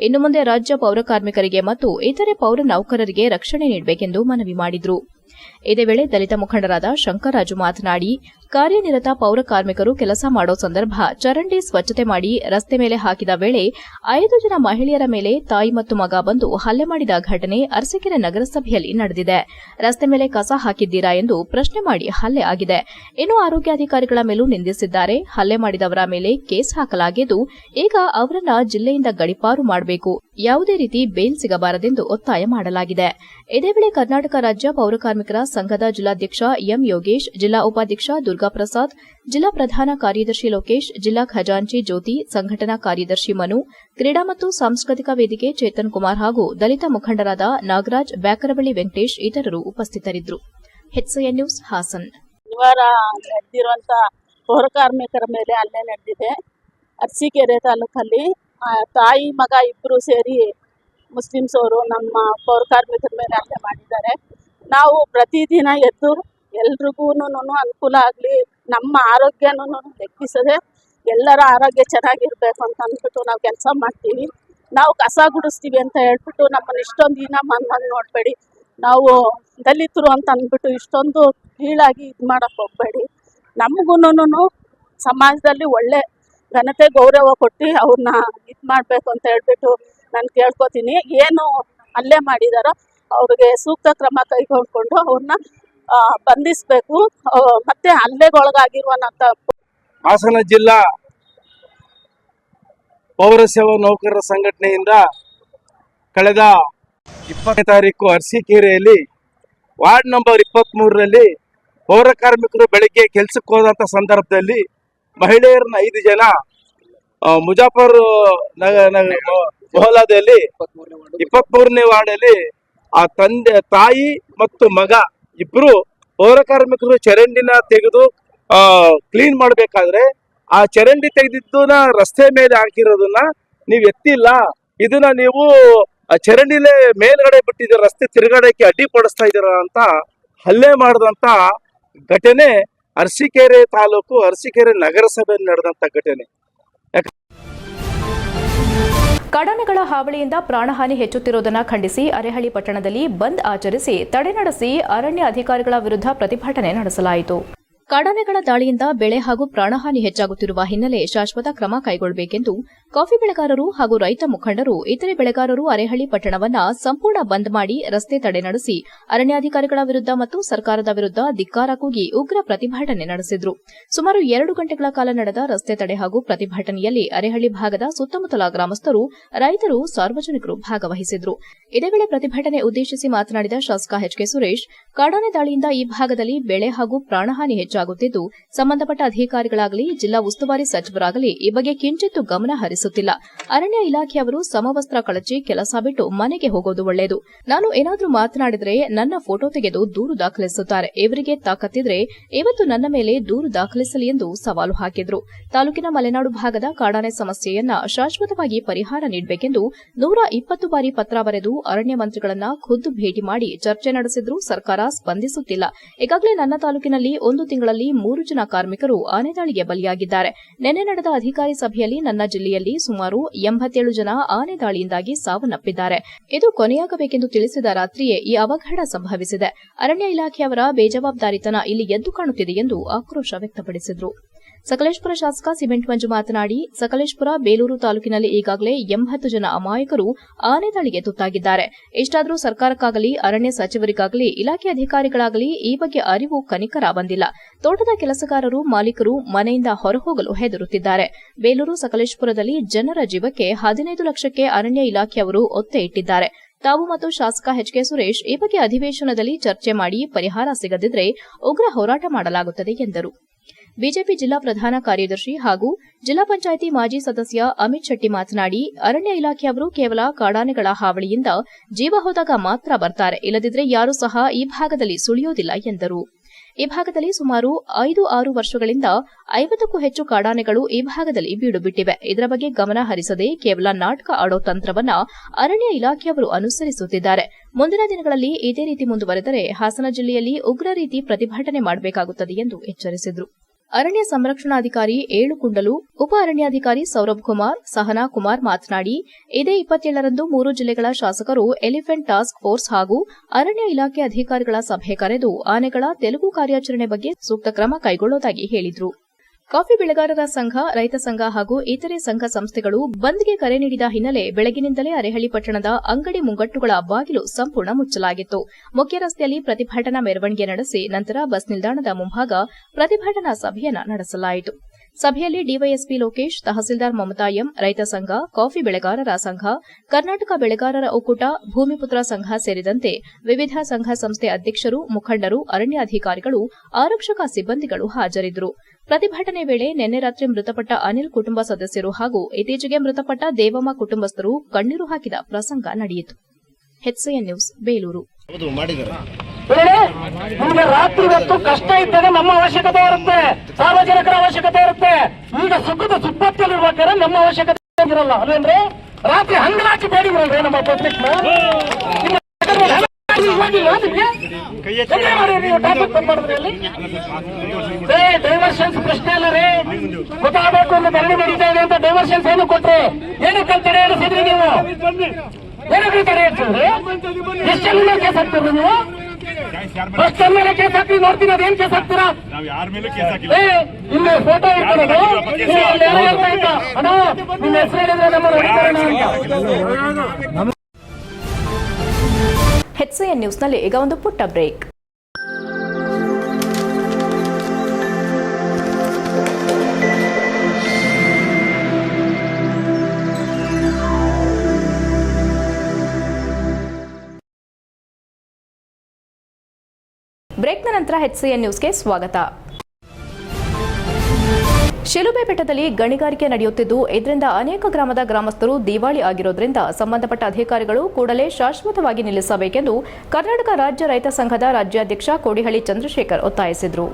ಇನ್ನು ಮುಂದೆ ರಾಜ್ಯ ಪೌರ ಕಾರ್ಮಿಕರಿಗೆ ಮತ್ತು ಇತರೆ ಪೌರ ನೌಕರರಿಗೆ ರಕ್ಷಣೆ ನೀಡಬೇಕೆಂದು ಮನವಿ ಮಾಡಿದ್ರು. ಇದೇ ವೇಳೆ ದಲಿತ ಮುಖಂಡರಾದ ಶಂಕರಾಜು ಮಾತನಾಡಿ ಕಾರ್ಯನಿರತ ಪೌರ ಕಾರ್ಮಿಕರು ಕೆಲಸ ಮಾಡೋ ಸಂದರ್ಭ ಚರಂಡಿ ಸ್ವಚ್ಛತೆ ಮಾಡಿ ರಸ್ತೆ ಮೇಲೆ ಹಾಕಿದ ವೇಳೆ ಐದು ಜನ ಮಹಿಳೆಯರ ಮೇಲೆ ತಾಯಿ ಮತ್ತು ಮಗ ಬಂದು ಹಲ್ಲೆ ಮಾಡಿದ ಘಟನೆ ಅರಸೀಕೆರೆ ನಗರಸಭೆಯಲ್ಲಿ ನಡೆದಿದೆ. ರಸ್ತೆ ಮೇಲೆ ಕಸ ಹಾಕಿದ್ದೀರಾ ಎಂದು ಪ್ರಶ್ನೆ ಮಾಡಿ ಹಲ್ಲೆ ಆಗಿದೆ. ಇನ್ನು ಆರೋಗ್ಯಾಧಿಕಾರಿಗಳ ಮೇಲೂ ನಿಂದಿಸಿದ್ದಾರೆ. ಹಲ್ಲೆ ಮಾಡಿದವರ ಮೇಲೆ ಕೇಸ್ ಹಾಕಲಾಗಿದ್ದು, ಈಗ ಅವರನ್ನ ಜಿಲ್ಲೆಯಿಂದ ಗಡಿಪಾರು ಮಾಡಬೇಕು. ಯಾವುದೇ ರೀತಿ ಬೇಲ್ ಸಿಗಬಾರದೆಂದು ಒತ್ತಾಯ ಮಾಡಲಾಗಿದೆ. ಇದೇ ವೇಳೆ ಕರ್ನಾಟಕ ರಾಜ್ಯ ಪೌರಕಾರ್ಮಿಕರ ಸಂಘದ ಜಿಲ್ಲಾಧ್ಯಕ್ಷ ಎಂ ಯೋಗೇಶ್, ಜಿಲ್ಲಾ ಉಪಾಧ್ಯಕ್ಷ ದುರ್ಗಾಪ್ರಸಾದ್, ಜಿಲ್ಲಾ ಪ್ರಧಾನ ಕಾರ್ಯದರ್ಶಿ ಲೋಕೇಶ್, ಜಿಲ್ಲಾ ಖಜಾಂಚಿ ಜ್ಯೋತಿ, ಸಂಘಟನಾ ಕಾರ್ಯದರ್ಶಿ ಮನು, ಕ್ರೀಡಾ ಮತ್ತು ಸಾಂಸ್ಕೃತಿಕ ವೇದಿಕೆ ಚೇತನ್ ಕುಮಾರ್ ಹಾಗೂ ದಲಿತ ಮುಖಂಡರಾದ ನಾಗರಾಜ್ ಬ್ಯಾಕರಬಳ್ಳಿ ವೆಂಕಟೇಶ್ ಇತರರು ಉಪಸ್ಥಿತರಿದ್ದರು. ನ್ಯೂಸ್, ಹಾಸನ್. ಶನಿವಾರ ನಡೆದಿರುವಂತಹ ಪೌರ ಕಾರ್ಮಿಕರ ಮೇಲೆ ಹಲ್ಲೆ ನಡೆದಿದೆ. ಅರಸೀಕೆರೆ ತಾಲೂಕಲ್ಲಿ ತಾಯಿ, ಮಗ ಇಬ್ಬರು ಸೇರಿ ಮುಸ್ಲಿಮ್ಸ್ ಅವರು ನಮ್ಮ ಪೌರ ಕಾರ್ಮಿಕರ ಮೇಲೆ ಹಲ್ಲೆ ಮಾಡಿದ್ದಾರೆ. ನಾವು ಪ್ರತಿದಿನ ಎದ್ದು ಎಲ್ರಿಗೂ ಅನುಕೂಲ ಆಗಲಿ, ನಮ್ಮ ಆರೋಗ್ಯನೂ ಲೆಕ್ಕಿಸದೆ ಎಲ್ಲರ ಆರೋಗ್ಯ ಚೆನ್ನಾಗಿರ್ಬೇಕು ಅಂತ ಅಂದ್ಬಿಟ್ಟು ನಾವು ಕೆಲಸ ಮಾಡ್ತೀವಿ. ನಾವು ಕಸ ಗುಡಿಸ್ತೀವಿ ಅಂತ ಹೇಳ್ಬಿಟ್ಟು ನಮ್ಮನ್ನು ಇಷ್ಟೊಂದು ದಿನ ಮನ್ಮಂಗ್ ನೋಡಬೇಡಿ. ನಾವು ದಲಿತರು ಅಂತ ಅಂದ್ಬಿಟ್ಟು ಇಷ್ಟೊಂದು ಕೀಳಾಗಿ ಇದು ಮಾಡೋಕ್ಕೆ ಹೋಗಬೇಡಿ. ನಮಗೂನು ಸಮಾಜದಲ್ಲಿ ಒಳ್ಳೆ ಘನತೆ ಗೌರವ ಕೊಟ್ಟು ಅವ್ರನ್ನ ಇದು ಮಾಡಬೇಕು ಅಂತ ಹೇಳ್ಬಿಟ್ಟು ನಾನು ಕೇಳ್ಕೊತೀನಿ. ಏನು ಅಲ್ಲೇ ಮಾಡಿದಾರೋ ಅವ್ರಿಗೆ ಸೂಕ್ತ ಕ್ರಮ ಕೈಗೊಂಡ್ಕೊಂಡು ಅವ್ರನ್ನ ಬಂಧಿಸಬೇಕು. ಮತ್ತೆ ಹಲ್ಲೆಗೊಳಗಾಗಿರುವಂತ ಹಾಸನ ಜಿಲ್ಲಾ ಪೌರಸೇವಾ ನೌಕರರ ಸಂಘಟನೆಯಿಂದ ಕಳೆದ ಇಪ್ಪತ್ತನೇ ತಾರೀಕು ಅರಸೀಕೆರೆಯಲ್ಲಿ ವಾರ್ಡ್ ನಂಬರ್ ಇಪ್ಪತ್ತ್ ಮೂರರಲ್ಲಿ ಪೌರ ಕಾರ್ಮಿಕರು ಬೆಳಗ್ಗೆ ಕೆಲ್ಸಕ್ಕೆ ಹೋದಂಥ ಸಂದರ್ಭದಲ್ಲಿ ಮಹಿಳೆಯರನ್ನ ಐದು ಜನ ಮುಜಾಫರ್ ಮೊಹಲಾದಲ್ಲಿ ಇಪ್ಪತ್ತ್ ಮೂರನೇ ವಾರ್ಡಲ್ಲಿ ಆ ತಂದೆ, ತಾಯಿ ಮತ್ತು ಮಗ ಇಬ್ರು ಪೌರ ಕಾರ್ಮಿಕರು ಚರಂಡಿನ ತೆಗೆದು ಕ್ಲೀನ್ ಮಾಡಬೇಕಾದ್ರೆ ಆ ಚರಂಡಿ ತೆಗೆದಿದ್ದನ್ನ ರಸ್ತೆ ಮೇಲೆ ಹಾಕಿರೋದನ್ನ ನೀವು ಎತ್ತಿಲ್ಲ. ಇದನ್ನ ನೀವು ಚರಂಡಿಲೇ ಮೇಲ್ಗಡೆ ಬಿಟ್ಟಿದ್ದೀರ, ರಸ್ತೆ ತಿರುಗಾಡಕ್ಕೆ ಅಡ್ಡಿಪಡಿಸ್ತಾ ಇದ್ದೀರ ಅಂತ ಹಲ್ಲೆ ಮಾಡಿದಂತ ಘಟನೆ ಅರಸೀಕೆರೆ ತಾಲೂಕು ಅರಸೀಕೆರೆ ನಗರಸಭೆಯಲ್ಲಿ ನಡೆದಂತ ಘಟನೆ. ಕಾಡಾನೆಗಳ ಹಾವಳಿಯಿಂದ ಪ್ರಾಣಹಾನಿ ಹೆಚ್ಚುತ್ತಿರುವುದನ್ನು ಖಂಡಿಸಿ ಅರೆಹಳ್ಳಿ ಪಟ್ಟಣದಲ್ಲಿ ಬಂದ್ ಆಚರಿಸಿ ತಡೆ ನಡೆಸಿ ಅರಣ್ಯ ಅಧಿಕಾರಿಗಳ ವಿರುದ್ಧ ಪ್ರತಿಭಟನೆ ನಡೆಸಲಾಯಿತು. ಕಾಡಾನೆಗಳ ದಾಳಿಯಿಂದ ಬೆಳೆ ಹಾಗೂ ಪ್ರಾಣಹಾನಿ ಹೆಚ್ಚಾಗುತ್ತಿರುವ ಹಿನ್ನೆಲೆ ಶಾಶ್ವತ ಕ್ರಮ ಕೈಗೊಳ್ಳಬೇಕೆಂದು ಕಾಫಿ ಬೆಳೆಗಾರರು ಹಾಗೂ ರೈತ ಮುಖಂಡರು, ಇತರೆ ಬೆಳೆಗಾರರು ಅರೆಹಳ್ಳಿ ಪಟ್ಟಣವನ್ನ ಸಂಪೂರ್ಣ ಬಂದ್ ಮಾಡಿ ರಸ್ತೆ ತಡೆ ನಡೆಸಿ ಅರಣ್ಯಾಧಿಕಾರಿಗಳ ವಿರುದ್ಧ ಮತ್ತು ಸರ್ಕಾರದ ವಿರುದ್ಧ ಧಿಕ್ಕಾರ ಕೂಗಿ ಉಗ್ರ ಪ್ರತಿಭಟನೆ ನಡೆಸಿದ್ರು. ಸುಮಾರು ಎರಡು ಗಂಟೆಗಳ ಕಾಲ ನಡೆದ ರಸ್ತೆ ತಡೆ ಹಾಗೂ ಪ್ರತಿಭಟನೆಯಲ್ಲಿ ಅರೆಹಳ್ಳಿ ಭಾಗದ ಸುತ್ತಮುತ್ತಲ ಗ್ರಾಮಸ್ಥರು, ರೈತರು ಸಾರ್ವಜನಿಕರು ಭಾಗವಹಿಸಿದ್ರು. ಇದೇ ವೇಳೆ ಪ್ರತಿಭಟನೆ ಉದ್ದೇಶಿಸಿ ಮಾತನಾಡಿದ ಶಾಸಕ ಎಚ್ ಕೆ ಸುರೇಶ್ ಕಾಡಾನೆ ದಾಳಿಯಿಂದ ಈ ಭಾಗದಲ್ಲಿ ಬೆಳೆ ಹಾಗೂ ಪ್ರಾಣಹಾನಿ ಹೆಚ್ಚಾಗುತ್ತಿದ್ದು, ಸಂಬಂಧಪಟ್ಟ ಅಧಿಕಾರಿಗಳಾಗಲಿ, ಜಿಲ್ಲಾ ಉಸ್ತುವಾರಿ ಸಚಿವರಾಗಲಿ ಈ ಬಗ್ಗೆ ಕಿಂಚಿತ್ತೂ ಗಮನ ಹರಿಸುತ್ತಿಲ್ಲ. ಅರಣ್ಯ ಇಲಾಖೆಯವರು ಸಮವಸ್ತ್ರ ಕಳಚಿ ಕೆಲಸ ಬಿಟ್ಟು ಮನೆಗೆ ಹೋಗೋದು ಒಳ್ಳೆಯದು. ನಾನು ಏನಾದರೂ ಮಾತನಾಡಿದರೆ ನನ್ನ ಫೋಟೋ ತೆಗೆದು ದೂರು ದಾಖಲಿಸುತ್ತಾರೆ. ಇವರಿಗೆ ತಾಕತ್ತಿದ್ರೆ ಇವತ್ತು ನನ್ನ ಮೇಲೆ ದೂರು ದಾಖಲಿಸಲಿ ಎಂದು ಸವಾಲು ಹಾಕಿದ್ರು. ತಾಲೂಕಿನ ಮಲೆನಾಡು ಭಾಗದ ಕಾಡಾನೆ ಸಮಸ್ಯೆಯನ್ನ ಶಾಶ್ವತವಾಗಿ ಪರಿಹಾರ ನೀಡಬೇಕೆಂದು ನೂರ ಇಪ್ಪತ್ತು ಬಾರಿ ಪತ್ರ ಬರೆದು ಅರಣ್ಯ ಮಂತ್ರಿಗಳನ್ನ ಖುದ್ದು ಭೇಟಿ ಮಾಡಿ ಚರ್ಚೆ ನಡೆಸಿದ್ರೂ ಸರ್ಕಾರ ಸ್ಪಂದಿಸುತ್ತಿಲ್ಲ. ಈಗಾಗಲೇ ನನ್ನ ತಾಲೂಕಿನಲ್ಲಿ ಒಂದು ತಿಂಗಳಲ್ಲಿ ಮೂರು ಜನ ಕಾರ್ಮಿಕರು ಆನೆದಾಳಿಗೆ ಬಲಿಯಾಗಿದ್ದಾರೆ. ನಿನ್ನೆ ನಡೆದ ಅಧಿಕಾರಿ ಸಭೆಯಲ್ಲಿ ನನ್ನ ಜಿಲ್ಲೆಯಲ್ಲಿ ಸುಮಾರು ಎಂಬತ್ತೇಳು ಜನ ಆನೆ ದಾಳಿಯಿಂದಾಗಿ ಸಾವನ್ನಪ್ಪಿದ್ದಾರೆ. ಇದು ಕೊನೆಯಾಗಬೇಕೆಂದು ತಿಳಿಸಿದ ರಾತ್ರಿಯೇ ಈ ಅವಘಡ ಸಂಭವಿಸಿದೆ. ಅರಣ್ಯ ಇಲಾಖೆಯವರ ಬೇಜವಾಬ್ದಾರಿತನ ಇಲ್ಲಿ ಎದ್ದು ಕಾಣುತ್ತಿದೆ ಎಂದು ಆಕ್ರೋಶ ವ್ಯಕ್ತಪಡಿಸಿದರು. ಸಕಲೇಶ್ಪುರ ಶಾಸಕ ಸಿಮೆಂಟ್ ಮಂಜು ಮಾತನಾಡಿ, ಸಕಲೇಶ್ಪುರ ಬೇಲೂರು ತಾಲೂಕಿನಲ್ಲಿ ಈಗಾಗಲೇ ಎಂಬತ್ತು ಜನ ಅಮಾಯಕರು ಆನೆ ದಾಳಿಗೆ ತುತ್ತಾಗಿದ್ದಾರೆ. ಇಷ್ಟಾದರೂ ಸರ್ಕಾರಕ್ಕಾಗಲಿ, ಅರಣ್ಯ ಸಚಿವರಿಗಾಗಲಿ, ಇಲಾಖೆ ಅಧಿಕಾರಿಗಳಾಗಲಿ ಈ ಬಗ್ಗೆ ಅರಿವು ಕನಿಕರ ಬಂದಿಲ್ಲ. ತೋಟದ ಕೆಲಸಗಾರರು, ಮಾಲೀಕರು ಮನೆಯಿಂದ ಹೊರಹೋಗಲು ಹೆದರುತ್ತಿದ್ದಾರೆ. ಬೇಲೂರು ಸಕಲೇಶ್ಪುರದಲ್ಲಿ ಜನರ ಜೀವಕ್ಕೆ ಹದಿನೈದು ಲಕ್ಷಕ್ಕೆ ಅರಣ್ಯ ಇಲಾಖೆಯವರು ಒತ್ತೆ ಇಟ್ಟಿದ್ದಾರೆ. ತಾವು ಮತ್ತು ಶಾಸಕ ಎಚ್ ಕೆ ಸುರೇಶ್ ಈ ಬಗ್ಗೆ ಅಧಿವೇಶನದಲ್ಲಿ ಚರ್ಚೆ ಮಾಡಿ ಪರಿಹಾರ ಸಿಗದಿದ್ರೆ ಉಗ್ರ ಹೋರಾಟ ಮಾಡಲಾಗುತ್ತದೆ ಎಂದರು. ಬಿಜೆಪಿ ಜಿಲ್ಲಾ ಪ್ರಧಾನ ಕಾರ್ಯದರ್ಶಿ ಹಾಗೂ ಜಿಲ್ಲಾ ಪಂಚಾಯಿತಿ ಮಾಜಿ ಸದಸ್ಯ ಅಮಿತ್ ಶೆಟ್ಟಿ ಮಾತನಾಡಿ, ಅರಣ್ಯ ಇಲಾಖೆಯವರು ಕೇವಲ ಕಾಡಾನೆಗಳ ಹಾವಳಿಯಿಂದ ಜೀವ ಹೋದಾಗ ಮಾತ್ರ ಬರ್ತಾರೆ. ಇಲ್ಲದಿದ್ರೆ ಯಾರೂ ಸಹ ಈ ಭಾಗದಲ್ಲಿ ಸುಳಿಯೋದಿಲ್ಲ ಎಂದರು. ಈ ಭಾಗದಲ್ಲಿ ಸುಮಾರು ಐದು ಆರು ವರ್ಷಗಳಿಂದ ಐವತ್ತಕ್ಕೂ ಹೆಚ್ಚು ಕಾಡಾನೆಗಳು ಈ ಭಾಗದಲ್ಲಿ ಬೀಡು ಬಿಟ್ಟಿವೆ. ಇದರ ಬಗ್ಗೆ ಗಮನ ಹರಿಸದೆ ಕೇವಲ ನಾಟಕ ಆಡೋ ತಂತ್ರವನ್ನ ಅರಣ್ಯ ಇಲಾಖೆಯವರು ಅನುಸರಿಸುತ್ತಿದ್ದಾರೆ. ಮುಂದಿನ ದಿನಗಳಲ್ಲಿ ಇದೇ ರೀತಿ ಮುಂದುವರೆದರೆ ಹಾಸನ ಜಿಲ್ಲೆಯಲ್ಲಿ ಉಗ್ರ ರೀತಿ ಪ್ರತಿಭಟನೆ ಮಾಡಬೇಕಾಗುತ್ತದೆ ಎಂದು ಎಚ್ಚರಿಸಿದರು. ಅರಣ್ಯ ಸಂರಕ್ಷಣಾಧಿಕಾರಿ ಏಳುಕುಂಡಲು, ಉಪ ಅರಣ್ಯಾಧಿಕಾರಿ ಸೌರಭ್ ಕುಮಾರ್, ಸಹನಾ ಕುಮಾರ್ ಮಾತನಾಡಿ, ಇದೇ ಇಪ್ಪತ್ತೇಳರಂದು ಮೂರು ಜಿಲ್ಲೆಗಳ ಶಾಸಕರು ಎಲಿಫೆಂಟ್ ಟಾಸ್ಕ್ ಫೋರ್ಸ್ ಹಾಗೂ ಅರಣ್ಯ ಇಲಾಖೆ ಅಧಿಕಾರಿಗಳ ಸಭೆ ಕರೆದು ಆನೆಗಳ ತೆಲುಗು ಕಾರ್ಯಾಚರಣೆ ಬಗ್ಗೆ ಸೂಕ್ತ ಕ್ರಮ ಕೈಗೊಳ್ಳುವುದಾಗಿ ಹೇಳಿದರು. ಕಾಫಿ ಬೆಳೆಗಾರರ ಸಂಘ, ರೈತ ಸಂಘ ಹಾಗೂ ಇತರೆ ಸಂಘ ಸಂಸ್ಥೆಗಳು ಬಂದ್ಗೆ ಕರೆ ನೀಡಿದ ಹಿನ್ನೆಲೆ ಬೆಳಗಿನಿಂದಲೇ ಅರೆಹಳ್ಳಿ ಪಟ್ಟಣದ ಅಂಗಡಿ ಮುಂಗಟ್ಟುಗಳ ಬಾಗಿಲು ಸಂಪೂರ್ಣ ಮುಚ್ಚಲಾಗಿತ್ತು. ಮುಖ್ಯ ರಸ್ತೆಯಲ್ಲಿ ಪ್ರತಿಭಟನಾ ಮೆರವಣಿಗೆ ನಡೆಸಿ ನಂತರ ಬಸ್ ನಿಲ್ದಾಣದ ಮುಂಭಾಗ ಪ್ರತಿಭಟನಾ ಸಭೆಯನ್ನು ನಡೆಸಲಾಯಿತು. ಸಭೆಯಲ್ಲಿ ಡಿವೈಎಸ್ಪಿ ಲೋಕೇಶ್, ತಹಸೀಲ್ದಾರ್ ಮಮತಾ ಎಂ, ರೈತ ಸಂಘ, ಕಾಫಿ ಬೆಳೆಗಾರರ ಸಂಘ, ಕರ್ನಾಟಕ ಬೆಳೆಗಾರರ ಒಕ್ಕೂಟ, ಭೂಮಿಪುತ್ರ ಸಂಘ ಸೇರಿದಂತೆ ವಿವಿಧ ಸಂಘ ಸಂಸ್ಥೆ ಅಧ್ಯಕ್ಷರು, ಮುಖಂಡರು, ಅರಣ್ಯಾಧಿಕಾರಿಗಳು, ಆರಕ್ಷಕ ಸಿಬ್ಬಂದಿಗಳು ಹಾಜರಿದ್ದರು. ಪ್ರತಿಭಟನೆ ವೇಳೆ ನಿನ್ನೆ ರಾತ್ರಿ ಮೃತಪಟ್ಟ ಅನಿಲ್ ಕುಟುಂಬ ಸದಸ್ಯರು ಹಾಗೂ ಇತ್ತೀಚೆಗೆ ಮೃತಪಟ್ಟ ದೇವಮ್ಮ ಕುಟುಂಬಸ್ಥರು ಕಣ್ಣೀರು ಹಾಕಿದ ಪ್ರಸಂಗ ನಡೆಯಿತು. HCN news Belur. ಹೇಳಿ ರಾತ್ರಿ ಹೊತ್ತು ಕಷ್ಟ ಇದ್ದಾಗ ನಮ್ಮ ಅವಶ್ಯಕತೆ ಇರುತ್ತೆ ಸಾರ್ವಜನಿಕರ ಅವಶ್ಯಕತೆ ಇರುತ್ತೆ. ಈಗ ಸುಖದ ಸುಪ್ಪತ್ತಲ್ಲಿರ್ಬೇಕಾದ್ರೆ ನಮ್ಮ ಅವಶ್ಯಕತೆ ಇರಲ್ಲ ಅಲ್ವೇನ್ರಿ? ರಾತ್ರಿ ಹಂಗಲಾಚಿ ಬೇಡಿದ್ರಲ್ರಿ ನಮ್ಮ ಪಬ್ಲಿಕ್ ಡೈವರ್ಷನ್ಸ್ ಪ್ರಶ್ನೆ ಅಲ್ಲ ರೀ. ಗೊತ್ತಾಗಬೇಕು ಒಂದು ಧರಣಿ ನಡೀತಾ ಇದೆ ಅಂತ ಡೈವರ್ಷನ್ಸ್ ಏನು ಕೊಟ್ರಿ? ಏನಕ್ಕೆ ತಡೆ ಹಿಡಿಸಿದ್ರಿ ನೀವು? ಏನಕ್ಕೆ ತಡೆ ಹೇಳ್ತೀರಿ ಎಷ್ಟು ಜನ ಕೇಸ್ ಹಾಕ್ತೀರಿ ನೀವು? ಫಸ್ಟ್ ಮೇಲೆ ಕೇಸ್ ಹಾಕಿ ನೋಡ್ತೀನಿ ಅದೇನ್ ಕೇಸ್ ಹಾಕ್ತೀರಾ? ಏ, ಇಲ್ಲಿ ಫೋಟೋ ಇಟ್ಕೊಳ್ಳೋದು ಏನೋ ನಿಮ್ಮ ಹೆಸರು ಹೇಳಿದ್ರೆ ನಮ್ಮ ಎಚ್ಸಿಎನ್ ನ್ಯೂಸ್ನಲ್ಲಿ ಈಗ ಒಂದು ಪುಟ್ಟ ಬ್ರೇಕ್. ಬ್ರೇಕ್ನ ನಂತರ ಹೆಚ್ಸಿಎನ್ ನ್ಯೂಸ್ಗೆ ಸ್ವಾಗತ. ಶಿಲುಬೆ ಬೆಟ್ಟದಲ್ಲಿ ಗಣಿಗಾರಿಕೆ ನಡೆಯುತ್ತಿದ್ದು, ಇದರಿಂದ ಅನೇಕ ಗ್ರಾಮದ ಗ್ರಾಮಸ್ಥರು ದಿವಾಳಿ ಆಗಿರೋದ್ರಿಂದ ಸಂಬಂಧಪಟ್ಟ ಅಧಿಕಾರಿಗಳು ಕೂಡಲೇ ಶಾಶ್ವತವಾಗಿ ನಿಲ್ಲಿಸಬೇಕೆಂದು ಕರ್ನಾಟಕ ರಾಜ್ಯ ರೈತ ಸಂಘದ ರಾಜ್ಯಾಧ್ಯಕ್ಷ ಕೋಡಿಹಳ್ಳಿ ಚಂದ್ರಶೇಖರ್ ಒತ್ತಾಯಿಸಿದರು.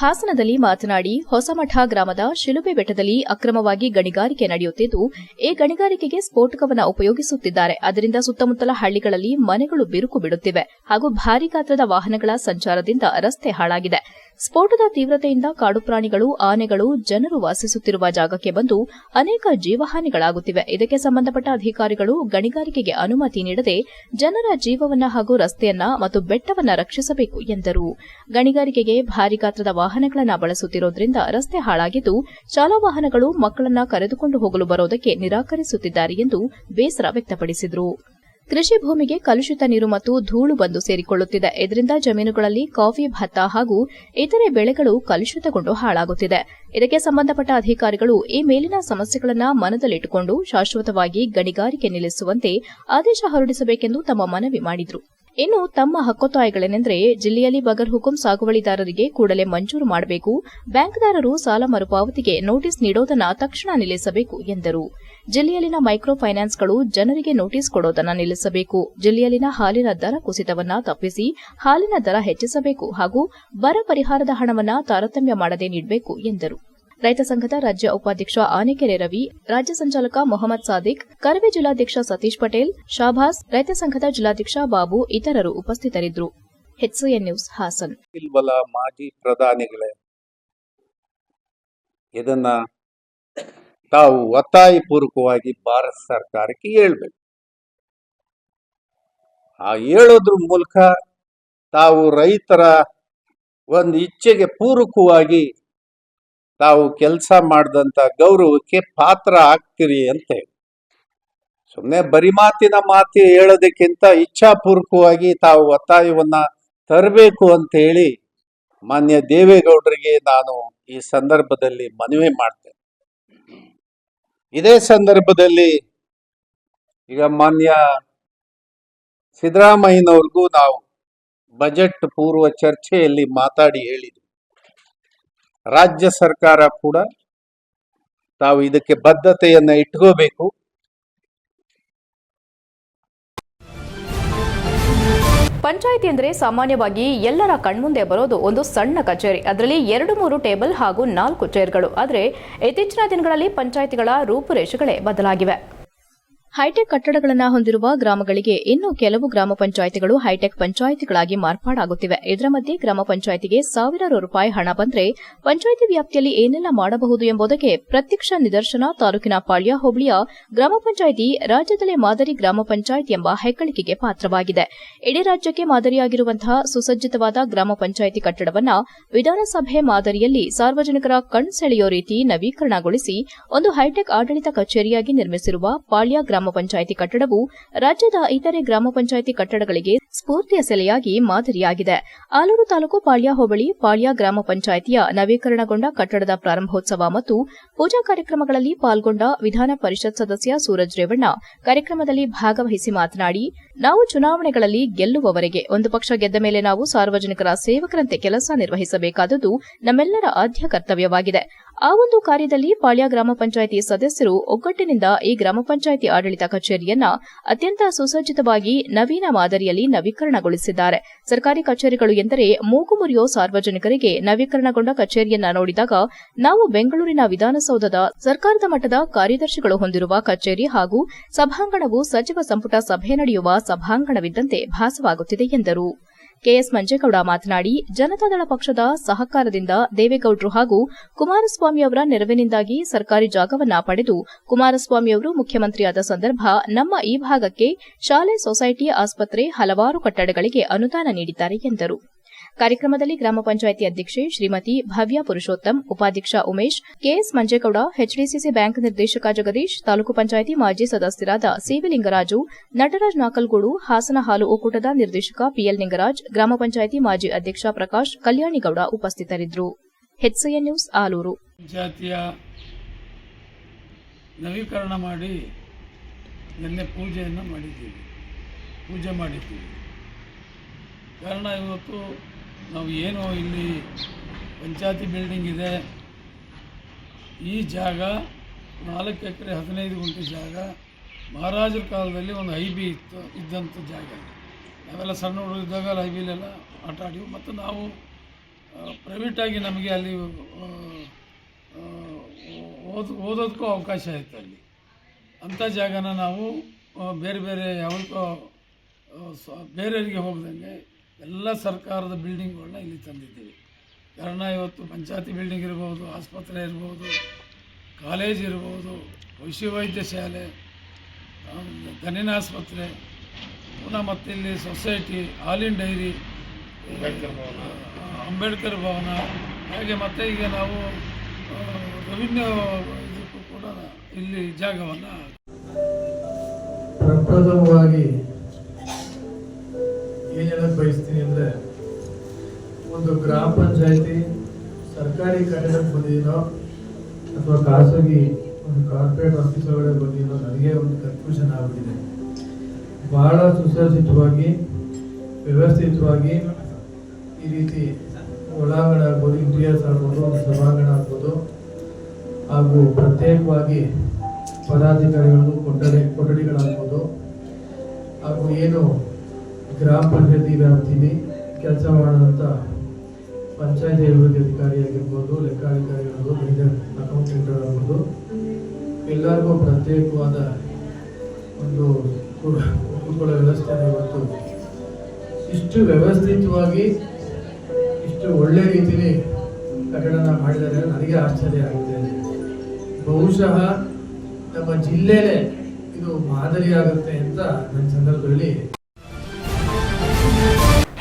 ಹಾಸನದಲ್ಲಿ ಮಾತನಾಡಿ, ಹೊಸಮಠ ಗ್ರಾಮದ ಶಿಲುಬೆ ಬೆಟ್ಟದಲ್ಲಿ ಅಕ್ರಮವಾಗಿ ಗಣಿಗಾರಿಕೆ ನಡೆಯುತ್ತಿದ್ದು, ಈ ಗಣಿಗಾರಿಕೆಗೆ ಸ್ಫೋಟಕವನ್ನು ಉಪಯೋಗಿಸುತ್ತಿದ್ದಾರೆ. ಅದರಿಂದ ಸುತ್ತಮುತ್ತಲ ಹಳ್ಳಿಗಳಲ್ಲಿ ಮನೆಗಳು ಬಿರುಕು ಬಿಡುತ್ತಿವೆ ಹಾಗೂ ಭಾರೀ ಗಾತ್ರದ ವಾಹನಗಳ ಸಂಚಾರದಿಂದ ರಸ್ತೆ ಹಾಳಾಗಿದೆ. ಸ್ಫೋಟದ ತೀವ್ರತೆಯಿಂದ ಕಾಡು ಪ್ರಾಣಿಗಳು, ಆನೆಗಳು, ಜನರು ವಾಸಿಸುತ್ತಿರುವ ಜಾಗಕ್ಕೆ ಬಂದು ಅನೇಕ ಜೀವಹಾನಿಗಳಾಗುತ್ತಿವೆ. ಇದಕ್ಕೆ ಸಂಬಂಧಪಟ್ಟ ಅಧಿಕಾರಿಗಳು ಗಣಿಗಾರಿಕೆಗೆ ಅನುಮತಿ ನೀಡದೆ ಜನರ ಜೀವವನ್ನ ಹಾಗೂ ರಸ್ತೆಯನ್ನ ಮತ್ತು ಬೆಟ್ಟವನ್ನ ರಕ್ಷಿಸಬೇಕು ಎಂದರು. ಗಣಿಗಾರಿಕೆಗೆ ಭಾರಿ ಗಾತ್ರದ ವಾಹನಗಳನ್ನು ಬಳಸುತ್ತಿರುವುದರಿಂದ ರಸ್ತೆ ಹಾಳಾಗಿದ್ದು, ಶಾಲಾ ವಾಹನಗಳು ಮಕ್ಕಳನ್ನ ಕರೆದುಕೊಂಡು ಹೋಗಲು ಬರೋದಕ್ಕೆ ನಿರಾಕರಿಸುತ್ತಿದ್ದಾರೆ ಎಂದು ಬೇಸರ ವ್ಯಕ್ತಪಡಿಸಿದರು. ಕೃಷಿ ಭೂಮಿಗೆ ಕಲುಷಿತ ನೀರು ಮತ್ತು ಧೂಳು ಬಂದು ಸೇರಿಕೊಳ್ಳುತ್ತಿದೆ. ಇದರಿಂದ ಜಮೀನುಗಳಲ್ಲಿ ಕಾಫಿ, ಭತ್ತ ಹಾಗೂ ಇತರೆ ಬೆಳೆಗಳು ಕಲುಷಿತಗೊಂಡು ಹಾಳಾಗುತ್ತಿದೆ. ಇದಕ್ಕೆ ಸಂಬಂಧಪಟ್ಟ ಅಧಿಕಾರಿಗಳು ಈ ಮೇಲಿನ ಸಮಸ್ಯೆಗಳನ್ನು ಮನದಲ್ಲಿಟ್ಟುಕೊಂಡು ಶಾಶ್ವತವಾಗಿ ಗಣಿಗಾರಿಕೆ ನಿಲ್ಲಿಸುವಂತೆ ಆದೇಶ ಹೊರಡಿಸಬೇಕೆಂದು ತಮ್ಮ ಮನವಿ ಮಾಡಿದರು. ಇನ್ನು ತಮ್ಮ ಹಕ್ಕೊತ್ತಾಯಗಳೇನೆಂದರೆ ಜಿಲ್ಲೆಯಲ್ಲಿ ಬಗರ್ ಹುಕುಂ ಸಾಗುವಳಿದಾರರಿಗೆ ಕೂಡಲೇ ಮಂಜೂರು ಮಾಡಬೇಕು. ಬ್ಯಾಂಕ್ದಾರರು ಸಾಲ ಮರುಪಾವತಿಗೆ ನೋಟಿಸ್ ನೀಡೋದನ್ನ ತಕ್ಷಣ ನಿಲ್ಲಿಸಬೇಕು ಎಂದರು. ಜಿಲ್ಲೆಯಲ್ಲಿನ ಮೈಕ್ರೋ ಫೈನಾನ್ಸ್ಗಳು ಜನರಿಗೆ ನೋಟಿಸ್ ಕೊಡೋದನ್ನ ನಿಲ್ಲಿಸಬೇಕು. ಜಿಲ್ಲೆಯಲ್ಲಿನ ಹಾಲಿನ ದರ ಕುಸಿತವನ್ನ ತಪ್ಪಿಸಿ ಹಾಲಿನ ದರ ಹೆಚ್ಚಿಸಬೇಕು ಹಾಗೂ ಬರ ಪರಿಹಾರದ ಹಣವನ್ನ ತಾರತಮ್ಯ ಮಾಡದೆ ನೀಡಬೇಕು ಎಂದರು. ರೈತ ಸಂಘದ ರಾಜ್ಯ ಉಪಾಧ್ಯಕ್ಷ ಆನೆಕೆರೆ ರವಿ, ರಾಜ್ಯ ಸಂಚಾಲಕ ಮೊಹಮ್ಮದ್ ಸಾದಿಕ್, ಕರವೇ ಜಿಲ್ಲಾಧ್ಯಕ್ಷ ಸತೀಶ್ ಪಟೇಲ್, ಶಾಬಾಸ್, ರೈತ ಸಂಘದ ಜಿಲ್ಲಾಧ್ಯಕ್ಷ ಬಾಬು ಇತರರು ಉಪಸ್ಥಿತರಿದ್ದರು. HCN news Hassan. ಮಾಜಿ ಪ್ರಧಾನಿಗಳೇ, ಇದನ್ನ ತಾವು ಒತ್ತಾಯ ಪೂರ್ವಕವಾಗಿ ಭಾರತ ಸರ್ಕಾರಕ್ಕೆ ಹೇಳ್ಬೇಕು. ಆ ಹೇಳೋದ್ರ ಮೂಲಕ ತಾವು ರೈತರ ಒಂದು ಇಚ್ಛೆಗೆ ಪೂರಕವಾಗಿ ತಾವು ಕೆಲಸ ಮಾಡಿದಂತ ಗೌರವಕ್ಕೆ ಪಾತ್ರ ಆಗ್ತೀರಿ ಅಂತ ಹೇಳಿ. ಸುಮ್ಮನೆ ಬರಿ ಮಾತಿನ ಮಾತಿ ಹೇಳೋದಕ್ಕಿಂತ ಇಚ್ಛಾಪೂರ್ವಕವಾಗಿ ತಾವು ಒತ್ತಾಯವನ್ನ ತರಬೇಕು ಅಂತ ಹೇಳಿ ಮಾನ್ಯ ದೇವೇಗೌಡರಿಗೆ ನಾನು ಈ ಸಂದರ್ಭದಲ್ಲಿ ಮನವಿ ಮಾಡ್ತೇನೆ. ಇದೇ ಸಂದರ್ಭದಲ್ಲಿ ಈಗ ಮಾನ್ಯ ಸಿದ್ದರಾಮಯ್ಯನವ್ರಿಗೂ ನಾವು ಬಜೆಟ್ ಪೂರ್ವ ಚರ್ಚೆಯಲ್ಲಿ ಮಾತಾಡಿ ಹೇಳಿದ್ವಿ. ರಾಜ್ಯ ಸರ್ಕಾರ ಕೂಡ ತಾವು ಇದಕ್ಕೆ ಬದ್ಧತೆಯನ್ನು ಇಟ್ಕೋಬೇಕು. ಪಂಚಾಯಿತಿ ಅಂದರೆ ಸಾಮಾನ್ಯವಾಗಿ ಎಲ್ಲರ ಕಣ್ಮುಂದೆ ಬರೋದು ಒಂದು ಸಣ್ಣ ಕಚೇರಿ. ಅದರಲ್ಲಿ ಎರಡು ಮೂರು ಟೇಬಲ್ ಹಾಗೂ ನಾಲ್ಕು ಚೇರ್ಗಳು. ಆದರೆ, ಇತ್ತೀಚಿನ ದಿನಗಳಲ್ಲಿ ಪಂಚಾಯಿತಿಗಳ ರೂಪುರೇಷೆಗಳೇ ಬದಲಾಗಿವೆ. ಹೈಟೆಕ್ ಕಟ್ಟಡಗಳನ್ನು ಹೊಂದಿರುವ ಗ್ರಾಮಗಳಿಗೆ ಇನ್ನು ಕೆಲವು ಗ್ರಾಮ ಪಂಚಾಯಿತಿಗಳು ಹೈಟೆಕ್ ಪಂಚಾಯಿತಿಗಳಾಗಿ ಮಾರ್ಪಾಡಾಗುತ್ತಿವೆ. ಇದರ ಮಧ್ಯೆ ಗ್ರಾಮ ಪಂಚಾಯಿತಿಗೆ ಸಾವಿರಾರು ರೂಪಾಯಿ ಹಣ ಬಂದರೆ ಪಂಚಾಯಿತಿ ವ್ಯಾಪ್ತಿಯಲ್ಲಿ ಏನೆಲ್ಲ ಮಾಡಬಹುದು ಎಂಬುದಕ್ಕೆ ಪ್ರತ್ಯಕ್ಷ ನಿದರ್ಶನ ತಾಲೂಕಿನ ಪಾಳ್ಯ ಹೋಬಳಿಯ ಗ್ರಾಮ ಪಂಚಾಯಿತಿ ರಾಜ್ಯದಲ್ಲೇ ಮಾದರಿ ಗ್ರಾಮ ಪಂಚಾಯಿತಿ ಎಂಬ ಹೆಗ್ಗಳಿಕೆಗೆ ಪಾತ್ರವಾಗಿದೆ. ಇಡೀ ರಾಜ್ಯಕ್ಕೆ ಮಾದರಿಯಾಗಿರುವಂತಹ ಸುಸಜ್ಜಿತವಾದ ಗ್ರಾಮ ಪಂಚಾಯಿತಿ ಕಟ್ಟಡವನ್ನ ವಿಧಾನಸಭೆ ಮಾದರಿಯಲ್ಲಿ ಸಾರ್ವಜನಿಕರ ಕಣ್ಸೆಳೆಯೋ ರೀತಿ ನವೀಕರಣಗೊಳಿಸಿ ಒಂದು ಹೈಟೆಕ್ ಆಡಳಿತ ಕಚೇರಿಯಾಗಿ ನಿರ್ಮಿಸಿರುವ ಪಾಳ್ಯ ಗ್ರಾಮ ಗ್ರಾಮ ಪಂಚಾಯಿತಿ ಕಟ್ಟಡವು ರಾಜ್ಯದ ಇತರೆ ಗ್ರಾಮ ಪಂಚಾಯಿತಿ ಕಟ್ಟಡಗಳಿಗೆ ಸ್ಫೂರ್ತಿಯ ಸೆಲೆಯಾಗಿ ಮಾದರಿಯಾಗಿದೆ. ಆಲೂರು ತಾಲೂಕು ಪಾಳ್ಯ ಹೋಬಳಿ, ಪಾಳ್ಯ ಗ್ರಾಮ ಪಂಚಾಯಿತಿಯ ನವೀಕರಣಗೊಂಡ ಕಟ್ಟಡದ ಪ್ರಾರಂಭೋತ್ಸವ ಮತ್ತು ಪೂಜಾ ಕಾರ್ಯಕ್ರಮಗಳಲ್ಲಿ ಪಾಲ್ಗೊಂಡ ವಿಧಾನ ಪರಿಷತ್ ಸದಸ್ಯ ಸೂರಜ್ ರೇವಣ್ಣ. ಕಾರ್ಯಕ್ರಮದಲ್ಲಿ ಭಾಗವಹಿಸಿ ಮಾತನಾಡಿ ನಾವು ಚುನಾವಣೆಗಳಲ್ಲಿ ಗೆಲ್ಲುವವರೆಗೆ ಒಂದು ಪಕ್ಷ ಗೆದ್ದ ಮೇಲೆ ನಾವು ಸಾರ್ವಜನಿಕರ ಸೇವಕರಂತೆ ಕೆಲಸ ನಿರ್ವಹಿಸಬೇಕಾದದ್ದು ನಮ್ಮೆಲ್ಲರ ಆದ್ಯ ಕರ್ತವ್ಯವಾಗಿದೆ. ಆ ಒಂದು ಕಾರ್ಯದಲ್ಲಿ ಪಾಳ್ಯ ಗ್ರಾಮ ಪಂಚಾಯಿತಿ ಸದಸ್ಯರು ಒಗ್ಗಟ್ಟಿನಿಂದ ಈ ಗ್ರಾಮ ಪಂಚಾಯಿತಿ ಆಡಳಿತ ಕಚೇರಿಯನ್ನ ಅತ್ಯಂತ ಸುಸಜ್ಜಿತವಾಗಿ ನವೀನ ಮಾದರಿಯಲ್ಲಿ ನವೀಕರಣಗೊಳಿಸಿದ್ದಾರೆ. ಸರ್ಕಾರಿ ಕಚೇರಿಗಳು ಎಂದರೆ ಮೂಗು ಮುರಿಯೋ ಸಾರ್ವಜನಿಕರಿಗೆ ನವೀಕರಣಗೊಂಡ ಕಚೇರಿಯನ್ನ ನೋಡಿದಾಗ ನಾವು ಬೆಂಗಳೂರಿನ ವಿಧಾನಸೌಧದ ಸರ್ಕಾರದ ಮಟ್ಟದ ಕಾರ್ಯದರ್ಶಿಗಳು ಹೊಂದಿರುವ ಕಚೇರಿ ಹಾಗೂ ಸಭಾಂಗಣವು ಸಚಿವ ಸಂಪುಟ ಸಭೆ ನಡೆಯುವ ಸಭಾಂಗಣವಿದ್ದಂತೆ ಭಾಸವಾಗುತ್ತಿದೆ ಎಂದರು. ಕೆಎಸ್ ಮಂಜೇಗೌಡ ಮಾತನಾಡಿ ಜನತಾದಳ ಪಕ್ಷದ ಸಹಕಾರದಿಂದ ದೇವೇಗೌಡರು ಹಾಗೂ ಕುಮಾರಸ್ವಾಮಿ ಅವರ ನೆರವಿನಿಂದಾಗಿ ಸರ್ಕಾರಿ ಜಾಗವನ್ನ ಪಡೆದು ಕುಮಾರಸ್ವಾಮಿಯವರು ಮುಖ್ಯಮಂತ್ರಿಯಾದ ಸಂದರ್ಭ ನಮ್ಮ ಈ ಭಾಗಕ್ಕೆ ಶಾಲೆ, ಸೊಸೈಟಿ, ಆಸ್ಪತ್ರೆ ಹಲವಾರು ಕಟ್ಟಡಗಳಿಗೆ ಅನುದಾನ ನೀಡಿದ್ದಾರೆ ಎಂದರು. ಕಾರ್ಯಕ್ರಮದಲ್ಲಿ ಗ್ರಾಮ ಪಂಚಾಯಿತಿ ಅಧ್ಯಕ್ಷೆ ಶ್ರೀಮತಿ ಭವ್ಯ ಪುರುಷೋತ್ತಮ್, ಉಪಾಧ್ಯಕ್ಷ Umesh, KS Manjegowda, HDCC bank ನಿರ್ದೇಶಕ ಜಗದೀಶ್, ತಾಲೂಕು ಪಂಚಾಯಿತಿ ಮಾಜಿ ಸದಸ್ಯರಾದ ಸಿವಿಲಿಂಗರಾಜು, ನಟರಾಜ್ ನಾಕಲ್ಗೂಡು ಹಾಸನ ಹಾಲು ಒಕ್ಕೂಟದ ನಿರ್ದೇಶಕ ಪಿಎಲ್ ಲಿಂಗರಾಜ್ ಗ್ರಾಮ ಪಂಚಾಯಿತಿ ಮಾಜಿ ಅಧ್ಯಕ್ಷ ಪ್ರಕಾಶ್, ಕಲ್ಯಾಣಿಗೌಡ ಉಪಸ್ಥಿತರಿದ್ದರು. ನ್ಯೂಸ್, ಆಲೂರು. ನವೀಕರಣ ಮಾಡಿ ನಿನ್ನೆ ಪೂಜೆಯನ್ನು ಮಾಡಿದ್ದೀವಿ. ಪೂಜೆ ಮಾಡಿದ್ದೀವಿ. ಕಾರಣ ಇವತ್ತು ನಾವು ಏನು ಇಲ್ಲಿ ಪಂಚಾಯತಿ ಬಿಲ್ಡಿಂಗ್ ಇದೆ. ಈ ಜಾಗ ನಾಲ್ಕು ಎಕರೆ, ಹದಿನೈದು ಗುಂಟೆ ಜಾಗ. ಮಹಾರಾಜರ ಕಾಲದಲ್ಲಿ ಒಂದು ಐ ಬಿ ಇತ್ತು, ಇದ್ದಂಥ ಜಾಗ. ನಾವೆಲ್ಲ ಸಣ್ಣ ಹುಡುಗರು ಇದ್ದಾಗ ಅಲ್ಲಿ ಐ ಬಿಲೆಲ್ಲ ಆಟ ಆಡಿವು. ಮತ್ತು ನಾವು ಪ್ರೈವೇಟಾಗಿ ನಮಗೆ ಅಲ್ಲಿ ಓದ್, ಓದೋದಕ್ಕೂ ಅವಕಾಶ ಆಯಿತು ಅಲ್ಲಿ. ಅಂಥ ಜಾಗನ ನಾವು ಬೇರೆ ಬೇರೆ ಯಾವುದಕ್ಕೋ ಬೇರೆಯವರಿಗೆ ಹೋಗ್ದಂಗೆ ಎಲ್ಲ ಸರ್ಕಾರದ ಬಿಲ್ಡಿಂಗ್ಗಳನ್ನ ಇಲ್ಲಿ ತಂದಿದ್ದೀವಿ. ಕಾರಣ ಇವತ್ತು ಪಂಚಾಯತಿ ಬಿಲ್ಡಿಂಗ್ ಇರ್ಬೋದು ಆಸ್ಪತ್ರೆ ಇರ್ಬೋದು ಕಾಲೇಜ್ ಇರ್ಬೋದು ಪಶುವೈದ್ಯ ಶಾಲೆ ಆ, ದನಿನ ಆಸ್ಪತ್ರೆ ಪುನಃ ಮತ್ತೆ ಇಲ್ಲಿ ಸೊಸೈಟಿ ಹಾಲಿನ್ ಡೈರಿ ಭವನ. ಅಂಬೇಡ್ಕರ್ ಭವನ ಹಾಗೆ ಮತ್ತೆ ಈಗ ನಾವು ರೆವಿನ್ಯೂ ಇದಕ್ಕೂ ಕೂಡ ಇಲ್ಲಿ ಜಾಗವನ್ನು ಪ್ರಪ್ರಥಮವಾಗಿ ಏನು ಹೇಳಕ್ಕೆ ಬಯಸ್ತೀನಿ ಅಂದರೆ ಒಂದು ಗ್ರಾಮ ಪಂಚಾಯತಿ, ಸರ್ಕಾರಿ ಕಟ್ಟಡಕ್ಕೆ ಬಂದಿದ್ದೀನೋ ಅಥವಾ ಖಾಸಗಿ ಒಂದು ಕಾರ್ಪೊರೇಟ್ ಆಫೀಸ್ ಒಳಗಡೆ ಬಂದಿದ್ದೀನೋ ನನಗೆ ಒಂದು ಕನ್ಫ್ಯೂಷನ್ ಆಗ್ಬಿಟ್ಟಿದೆ. ಬಹಳ ಸುಸಜ್ಜಿತವಾಗಿ, ವ್ಯವಸ್ಥಿತವಾಗಿ ಈ ರೀತಿ ಒಳಾಂಗಣ ಆಗ್ಬೋದು ಇಂಟೀರಿಯರ್ಸ್ ಆಗ್ಬೋದು, ಒಂದು ಸಭಾಂಗಣ ಆಗ್ಬೋದು, ಹಾಗೂ ಪ್ರತ್ಯೇಕವಾಗಿ ಪದಾಧಿಕಾರಿಗಳು, ಕೊಠಡಿ, ಕೊಠಡಿಗಳಾಗ್ಬೋದು, ಹಾಗೂ ಏನು ಗ್ರಾಮ ಪಂಚಾಯತಿ ವ್ಯಾಪ್ತಿಲಿ ಕೆಲಸ ಮಾಡುವಂಥ ಪಂಚಾಯತಿ ಅಭಿವೃದ್ಧಿ ಅಧಿಕಾರಿ ಆಗಿರ್ಬೋದು ಲೆಕ್ಕಾಧಿಕಾರಿ ಮೇಜರ್ ಅಕೌಂಟೆಂಟ್ ಆಗ್ಬೋದು ಎಲ್ಲರಿಗೂ ಪ್ರತ್ಯೇಕವಾದ ಒಂದು ಕುಟುಂಬಗಳ ವ್ಯವಸ್ಥೆ ಇವತ್ತು ಇಷ್ಟು ವ್ಯವಸ್ಥಿತವಾಗಿ, ಇಷ್ಟು ಒಳ್ಳೆ ರೀತಿಲಿ ಕಟ್ಟಡನ ಮಾಡಿದರೆ ನನಗೆ ಆಶ್ಚರ್ಯ ಆಗುತ್ತೆ. ಬಹುಶಃ ನಮ್ಮ ಜಿಲ್ಲೆಲೇ ಇದು ಮಾದರಿಯಾಗುತ್ತೆ ಅಂತ ನನ್ನ ಸಂದರ್ಭದಲ್ಲಿ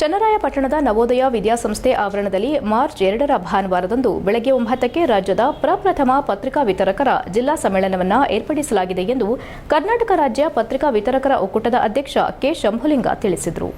ಚನ್ನರಾಯಪಟ್ಟಣದ ನವೋದಯ ವಿದ್ಯಾಸಂಸ್ಥೆ ಆವರಣದಲ್ಲಿ ಮಾರ್ಚ್ ಎರಡರ ಭಾನುವಾರದಂದು ಬೆಳಗ್ಗೆ ಒಂಬತ್ತಕ್ಕೆ ರಾಜ್ಯದ ಪ್ರಪ್ರಥಮ ಪತ್ರಿಕಾ ವಿತರಕರ ಜಿಲ್ಲಾ ಸಮ್ಮೇಳನವನ್ನು ಏರ್ಪಡಿಸಲಾಗಿದೆ ಎಂದು ಕರ್ನಾಟಕ ರಾಜ್ಯ ಪತ್ರಿಕಾ ವಿತರಕರ ಒಕ್ಕೂಟದ ಅಧ್ಯಕ್ಷ ಕೆ. ಶಂಭುಲಿಂಗ ತಿಳಿಸಿದರು.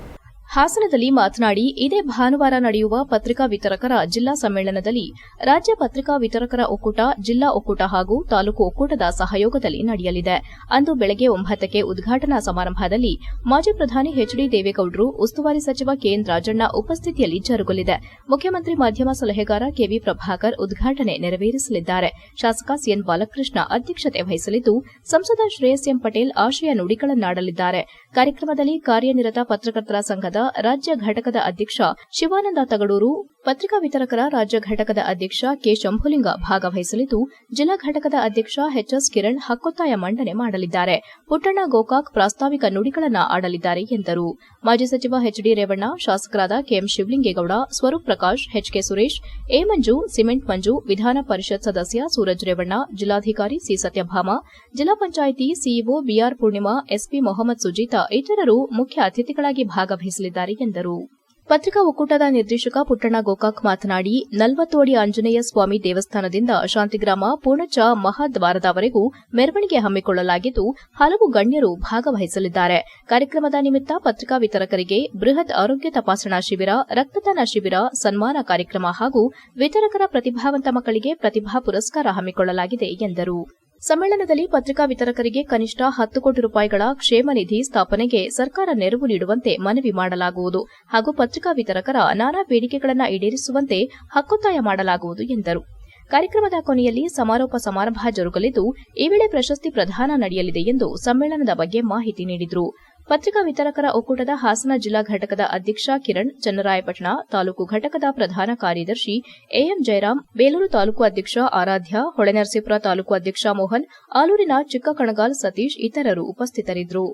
ಹಾಸನದಲ್ಲಿ ಮಾತನಾಡಿ, ಇದೇ ಭಾನುವಾರ ನಡೆಯುವ ಪತ್ರಿಕಾ ವಿತರಕರ ಜಿಲ್ಲಾ ಸಮ್ಮೇಳನದಲ್ಲಿ ರಾಜ್ಯ ಪತ್ರಿಕಾ ವಿತರಕರ ಒಕ್ಕೂಟ, ಜಿಲ್ಲಾ ಒಕ್ಕೂಟ ಹಾಗೂ ತಾಲೂಕು ಒಕ್ಕೂಟದ ಸಹಯೋಗದಲ್ಲಿ ನಡೆಯಲಿದೆ. ಅಂದು ಬೆಳಗ್ಗೆ ಒಂಬತ್ತಕ್ಕೆ ಉದ್ಘಾಟನಾ ಸಮಾರಂಭದಲ್ಲಿ ಮಾಜಿ ಪ್ರಧಾನಿ ಎಚ್ಡಿ ದೇವೇಗೌಡರು, ಉಸ್ತುವಾರಿ ಸಚಿವ ಕೆಎನ್ ರಾಜಣ್ಣ ಉಪಸ್ಥಿತಿಯಲ್ಲಿ ಜರುಗಲಿದೆ. ಮುಖ್ಯಮಂತ್ರಿ ಮಾಧ್ಯಮ ಸಲಹೆಗಾರ ಕೆವಿ ಪ್ರಭಾಕರ್ ಉದ್ಘಾಟನೆ ನೆರವೇರಿಸಲಿದ್ದಾರೆ. ಶಾಸಕ ಸಿಎನ್ ಬಾಲಕೃಷ್ಣ ಅಧ್ಯಕ್ಷತೆ ವಹಿಸಲಿದ್ದು, ಸಂಸದ ಶ್ರೇಯಸ್ ಎಂ. ಪಟೇಲ್ ಆಶಯ ನುಡಿಗಳನ್ನಾಡಲಿದ್ದಾರೆ. ಕಾರ್ಯಕ್ರಮದಲ್ಲಿ ಕಾರ್ಯನಿರತ ಪತ್ರಕರ್ತರ ಸಂಘದ ರಾಜ್ಯ ಘಟಕದ ಅಧ್ಯಕ್ಷ ಶಿವಾನಂದ ತಗಡೂರು ಪತ್ರಿಕಾ ವಿತರಕರ ರಾಜ್ಯ ಘಟಕದ ಅಧ್ಯಕ್ಷ ಕೆ ಶಂಭುಲಿಂಗ ಭಾಗವಹಿಸಲಿದ್ದು, ಜಿಲ್ಲಾ ಘಟಕದ ಅಧ್ಯಕ್ಷ ಎಚ್ಎಸ್ ಕಿರಣ್ ಹಕ್ಕೊತ್ತಾಯ ಮಂಡನೆ ಮಾಡಲಿದ್ದಾರೆ. ಪುಟ್ಟಣ್ಣ ಗೋಕಾಕ್ ಪ್ರಾಸ್ತಾವಿಕ ನುಡಿಗಳನ್ನು ಆಡಲಿದ್ದಾರೆ ಎಂದರು. ಮಾಜಿ ಸಚಿವ ಎಚ್ಡಿ ರೇವಣ್ಣ, ಶಾಸಕರಾದ KM Shivalingegowda, Swaroop Prakash HK Suresh, A Manju, cement Manju, Vidhana Parishat ಸದಸ್ಯ ಸೂರಜ್ ರೇವಣ್ಣ, ಜಿಲ್ಲಾಧಿಕಾರಿ C Satyabhama, zilla panchayat CEO BR Purnima SP Mohammad Sujita, ಇತರರು ಮುಖ್ಯ ಅತಿಥಿಗಳಾಗಿ ಭಾಗವಹಿಸಲಿದ್ದಾರೆ. ಎಂದರು. ಪತ್ರಿಕಾ ಒಕ್ಕೂಟದ ನಿರ್ದೇಶಕ ಪುಟ್ಟಣ್ಣ ಗೋಕಾಕ್ ಮಾತನಾಡಿ, ನಲವತ್ತು ಅಡಿ ಆಂಜನೇಯ ಸ್ವಾಮಿ ದೇವಸ್ಥಾನದಿಂದ ಶಾಂತಿಗ್ರಾಮ, ಪೂರ್ಣಚ ಮಹಾದ್ವಾರದವರೆಗೂ ಮೆರವಣಿಗೆ ಹಮ್ಮಿಕೊಳ್ಳಲಾಗಿದ್ದು, ಹಲವು ಗಣ್ಯರು ಭಾಗವಹಿಸಲಿದ್ದಾರೆ. ಕಾರ್ಯಕ್ರಮದ ನಿಮಿತ್ತ ಪತ್ರಿಕಾ ವಿತರಕರಿಗೆ ಬೃಹತ್ ಆರೋಗ್ಯ ತಪಾಸಣಾ ಶಿಬಿರ, ರಕ್ತದಾನ ಶಿಬಿರ, ಸನ್ಮಾನ ಕಾರ್ಯಕ್ರಮ ಹಾಗೂ ವಿತರಕರ ಪ್ರತಿಭಾವಂತ ಮಕ್ಕಳಿಗೆ ಪ್ರತಿಭಾ ಪುರಸ್ಕಾರ ಹಮ್ಮಿಕೊಳ್ಳಲಾಗಿದೆ ಎಂದರು. ಸಮ್ಮೇಳನದಲ್ಲಿ ಪತ್ರಿಕಾ ವಿತರಕರಿಗೆ ಕನಿಷ್ಠ ಹತ್ತು ಕೋಟಿ ರೂಪಾಯಿಗಳ ಕ್ಷೇಮ ನಿಧಿ ಸ್ಥಾಪನೆಗೆ ಸರ್ಕಾರ ನೆರವು ನೀಡುವಂತೆ ಮನವಿ ಮಾಡಲಾಗುವುದು ಹಾಗೂ ಪತ್ರಿಕಾ ವಿತರಕರ ನಾನಾ ಬೇಡಿಕೆಗಳನ್ನು ಈಡೇರಿಸುವಂತೆ ಹಕ್ಕೊತ್ತಾಯ ಮಾಡಲಾಗುವುದು ಎಂದರು. ಕಾರ್ಯಕ್ರಮದ ಕೊನೆಯಲ್ಲಿ ಸಮಾರೋಪ ಸಮಾರಂಭ ಜರುಗಲಿದ್ದು, ಈ ವೇಳೆ ಪ್ರಶಸ್ತಿ ಪ್ರದಾನ ನಡೆಯಲಿದೆ ಎಂದು ಸಮ್ಮೇಳನದ ಬಗ್ಗೆ ಮಾಹಿತಿ ನೀಡಿದರು. ಪತ್ರಿಕಾ ವಿತರಕರ ಒಕ್ಕೂಟದ ಹಾಸನ ಜಿಲ್ಲಾ ಘಟಕದ ಅಧ್ಯಕ್ಷ ಕಿರಣ್, ಚನ್ನರಾಯಪಟ್ಟಣ ತಾಲೂಕು ಘಟಕದ ಪ್ರಧಾನ ಕಾರ್ಯದರ್ಶಿ ಎಎಂ ಜಯರಾಮ್, ಬೇಲೂರು ತಾಲೂಕು ಅಧ್ಯಕ್ಷ ಆರಾಧ್ಯ, ಹೊಳೆನರಸೀಪುರ ತಾಲೂಕು ಅಧ್ಯಕ್ಷ ಮೋಹನ್, ಆಲೂರಿನ ಚಿಕ್ಕ ಕಣಗಾಲ್ ಸತೀಶ್ ಇತರರು ಉಪಸ್ಥಿತರಿದ್ದರು.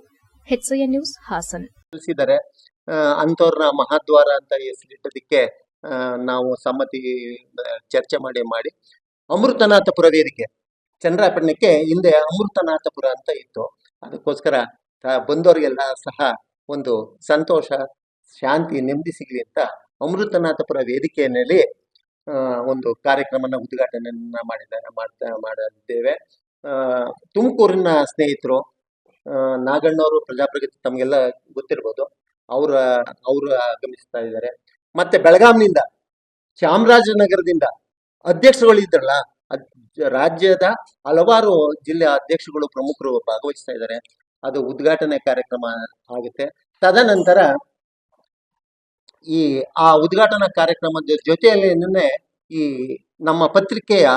ನ್ಯೂಸ್ ಹಾಸನ್. ತಿಳಿಸಿದರೆ ಅಂತವ್ರನ್ನ ಮಹಾದ್ವಾರ ಅಂತ ಹೆಸರಿಟ್ಟದಕ್ಕೆ ನಾವು ಸಮ್ಮತಿ ಚರ್ಚೆ ಮಾಡಿ ಮಾಡಿ. ಅಮೃತನಾಥಪುರ ವೇದಿಕೆ ಚಂದ್ರಾಪಟ್ಟಣಕ್ಕೆ ಹಿಂದೆ ಅಮೃತನಾಥಪುರ ಅಂತ ಇತ್ತು. ಅದಕ್ಕೋಸ್ಕರ ಬಂದವರಿಗೆಲ್ಲ ಸಹ ಒಂದು ಸಂತೋಷ, ಶಾಂತಿ, ನೆಮ್ಮದಿ ಸಿಗಲಿ ಅಂತ ಅಮೃತನಾಥಪುರ ವೇದಿಕೆಯಲ್ಲಿ ಒಂದು ಕಾರ್ಯಕ್ರಮನ ಉದ್ಘಾಟನೆಯನ್ನ ಮಾಡಿದ, ಮಾಡ್ತಾ, ಮಾಡಿದ್ದೇವೆ. ತುಮಕೂರಿನ ಸ್ನೇಹಿತರು ನಾಗಣ್ಣವರು ಪ್ರಜಾಪ್ರಗತಿ ತಮಗೆಲ್ಲ ಗೊತ್ತಿರ್ಬೋದು. ಅವರ, ಅವರು ಆಗಮಿಸ್ತಾ ಇದ್ದಾರೆ. ಮತ್ತೆ ಬೆಳಗಾಂನಿಂದ, ಚಾಮರಾಜನಗರದಿಂದ ಅಧ್ಯಕ್ಷರುಗಳು ಇದ್ರಲ್ಲ ರಾಜ್ಯದ ಹಲವಾರು ಜಿಲ್ಲೆಯ ಅಧ್ಯಕ್ಷಗಳು ಪ್ರಮುಖರು ಭಾಗವಹಿಸ್ತಾ ಇದ್ದಾರೆ. ಅದು ಉದ್ಘಾಟನೆ ಕಾರ್ಯಕ್ರಮ ಆಗುತ್ತೆ. ತದನಂತರ ಈ ಆ ಉದ್ಘಾಟನಾ ಕಾರ್ಯಕ್ರಮದ ಜೊತೆಯಲ್ಲಿ ನಿನ್ನೆ ಈ ನಮ್ಮ ಪತ್ರಿಕೆಯ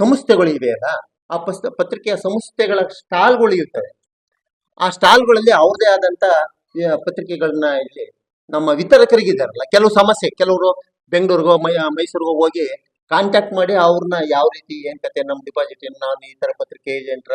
ಸಂಸ್ಥೆಗಳು ಇವೆಯಲ್ಲ ಆ ಪುಸ್ತ ಪತ್ರಿಕೆಯ ಸಂಸ್ಥೆಗಳ ಸ್ಟಾಲ್ಗಳು ಇರ್ತವೆ. ಆ ಸ್ಟಾಲ್ಗಳಲ್ಲಿ ಅವ್ರದೇ ಆದಂತ ಪತ್ರಿಕೆಗಳನ್ನ ಇಲ್ಲಿ ನಮ್ಮ ವಿತರಕರಿಗಿದ್ದಾರಲ್ಲ? ಕೆಲವು ಸಮಸ್ಯೆ, ಕೆಲವರು ಬೆಂಗಳೂರಿಗೋ, ಮೈ, ಮೈಸೂರಿಗೋ ಹೋಗಿ ಕಾಂಟ್ಯಾಕ್ಟ್ ಮಾಡಿ ಅವ್ರನ್ನ ಯಾವ ರೀತಿ ಏನ್ ಕತೆ ನಮ್ಮ ಡಿಪಾಸಿಟ್ ನಾನು ಈ ತರ ಪತ್ರಿಕೆ ಏಜೆಂಟ್ರ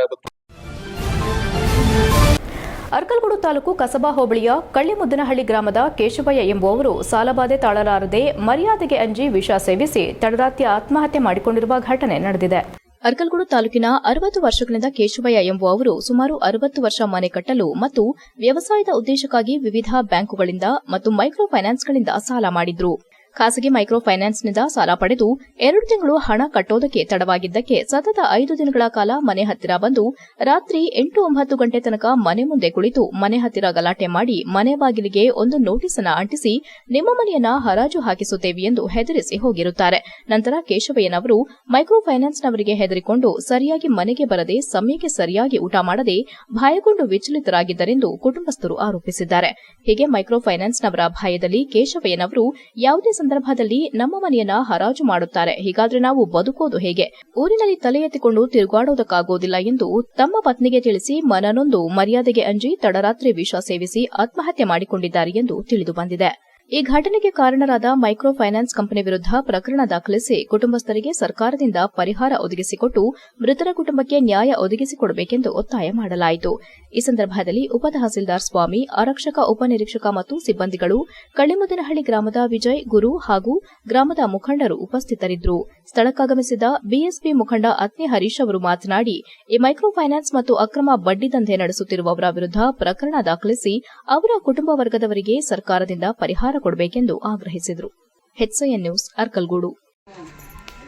ಅರ್ಕಲ್ಗೂಡು ತಾಲೂಕು ಕಸಬಾ ಹೋಬಳಿಯ ಕಳ್ಳಿಮುದ್ದನಹಳ್ಳಿ ಗ್ರಾಮದ ಕೇಶವಯ್ಯ ಎಂಬುವವರು ಸಾಲಬಾಧೆ ತಾಳಲಾರದೆ ಮರ್ಯಾದೆಗೆ ಅಂಜಿ ವಿಷ ಸೇವಿಸಿ ತಡರಾತ್ರಿ ಆತ್ಮಹತ್ಯೆ ಮಾಡಿಕೊಂಡಿರುವ ಘಟನೆ ನಡೆದಿದೆ. ಅರ್ಕಲ್ಗೂಡು ತಾಲೂಕಿನ ಅರವತ್ತು ವರ್ಷಗಳಿಂದ ಕೇಶವಯ್ಯ ಎಂಬುವವರು ಸುಮಾರು ಅರವತ್ತು ವರ್ಷ ಮನೆ ಕಟ್ಟಲು ಮತ್ತು ವ್ಯವಸಾಯದ ಉದ್ದೇಶಕ್ಕಾಗಿ ವಿವಿಧ ಬ್ಯಾಂಕುಗಳಿಂದ ಮತ್ತು ಮೈಕ್ರೋ ಫೈನಾನ್ಸ್ಗಳಿಂದ ಸಾಲ ಮಾಡಿದ್ರು. ಖಾಸಗಿ ಮೈಕ್ರೋ ಫೈನಾನ್ಸ್ನಿಂದ ಸಾಲ ಪಡೆದು ಎರಡು ತಿಂಗಳು ಹಣ ಕಟ್ಟೋದಕ್ಕೆ ತಡವಾಗಿದ್ದಕ್ಕೆ ಸತತ ಐದು ದಿನಗಳ ಕಾಲ ಮನೆ ಹತ್ತಿರ ಬಂದು ರಾತ್ರಿ ಎಂಟು ಒಂಬತ್ತು ಗಂಟೆ ತನಕ ಮನೆ ಮುಂದೆ ಕುಳಿತು ಮನೆ ಹತ್ತಿರ ಗಲಾಟೆ ಮಾಡಿ ಮನೆ ಬಾಗಿಲಿಗೆ ಒಂದು ನೋಟಿಸ್ ಅನ್ನು ಅಂಟಿಸಿ ನಿಮ್ಮ ಮನೆಯನ್ನ ಹರಾಜು ಹಾಕಿಸುತ್ತೇವೆ ಎಂದು ಹೆದರಿಸಿ ಹೋಗಿರುತ್ತಾರೆ. ನಂತರ ಕೇಶವಯ್ಯನವರು ಮೈಕ್ರೋ ಫೈನಾನ್ಸ್ನವರಿಗೆ ಹೆದರಿಕೊಂಡು ಸರಿಯಾಗಿ ಮನೆಗೆ ಬರದೆ ಸಮಯಕ್ಕೆ ಸರಿಯಾಗಿ ಊಟ ಮಾಡದೆ ಭಯಗೊಂಡು ವಿಚಲಿತರಾಗಿದ್ದರೆಂದು ಕುಟುಂಬಸ್ಥರು ಆರೋಪಿಸಿದ್ದಾರೆ. ಹೀಗೆ ಮೈಕ್ರೋ ಫೈನಾನ್ಸ್ನವರ ಭಯದಲ್ಲಿ ಕೇಶವಯ್ಯನವರು ಯಾವುದೇ ಸಂದರ್ಭದಲ್ಲಿ ನಮ್ಮ ಮನೆಯನ್ನ ಹರಾಜು ಮಾಡುತ್ತಾರೆ. ಹೀಗಾದ್ರೆ ನಾವು ಬದುಕೋದು ಹೇಗೆ? ಊರಿನಲ್ಲಿ ತಲೆ ಎತ್ತಿಕೊಂಡು ತಿರುಗಾಡೋದಕ್ಕಾಗೋದಿಲ್ಲ ಎಂದು ತಮ್ಮ ಪತ್ನಿಗೆ ತಿಳಿಸಿ ಮನನೊಂದು ಮರ್ಯಾದೆಗೆ ಅಂಜಿ ತಡರಾತ್ರಿ ವಿಷ ಸೇವಿಸಿ ಆತ್ಮಹತ್ಯೆ ಮಾಡಿಕೊಂಡಿದ್ದಾರೆ ಎಂದು ತಿಳಿದು ಬಂದಿದೆ. ಈ ಘಟನೆಗೆ ಕಾರಣರಾದ ಮೈಕ್ರೋ ಫೈನಾನ್ಸ್ ಕಂಪನಿ ವಿರುದ್ಧ ಪ್ರಕರಣ ದಾಖಲಿಸಿ ಕುಟುಂಬಸ್ಥರಿಗೆ ಸರ್ಕಾರದಿಂದ ಪರಿಹಾರ ಒದಗಿಸಿಕೊಟ್ಟು ಮೃತರ ಕುಟುಂಬಕ್ಕೆ ನ್ಯಾಯ ಒದಗಿಸಿಕೊಡಬೇಕೆಂದು ಒತ್ತಾಯ ಮಾಡಲಾಯಿತು. ಈ ಸಂದರ್ಭದಲ್ಲಿ ಉಪತಹಸೀಲ್ದಾರ್ ಸ್ವಾಮಿ, ಆರಕ್ಷಕ ಉಪನಿರೀಕ್ಷಕ ಮತ್ತು ಸಿಬ್ಬಂದಿಗಳು ಕಳ್ಳಿಮುದನಹಳ್ಳಿ ಗ್ರಾಮದ ವಿಜಯ್, ಗುರು ಹಾಗೂ ಗ್ರಾಮದ ಮುಖಂಡರು ಉಪಸ್ಥಿತರಿದ್ದರು. ಸ್ಥಳಕ್ಕಾಗಮಿಸಿದ ಬಿಎಸ್ಪಿ ಮುಖಂಡ ಅತ್ನಿ ಹರೀಶ್ ಅವರು ಮಾತನಾಡಿ, ಈ ಮೈಕ್ರೋ ಫೈನಾನ್ಸ್ ಮತ್ತು ಅಕ್ರಮ ಬಡ್ಡಿ ದಂಧೆ ನಡೆಸುತ್ತಿರುವವರ ವಿರುದ್ಧ ಪ್ರಕರಣ ದಾಖಲಿಸಿ ಅವರ ಕುಟುಂಬ ವರ್ಗದವರಿಗೆ ಸರ್ಕಾರದಿಂದ ಪರಿಹಾರ ಕೊಡಬೇಕೆಂದು ಆಗ್ರಹಿಸಿದರು. HIN news, Arkalgud.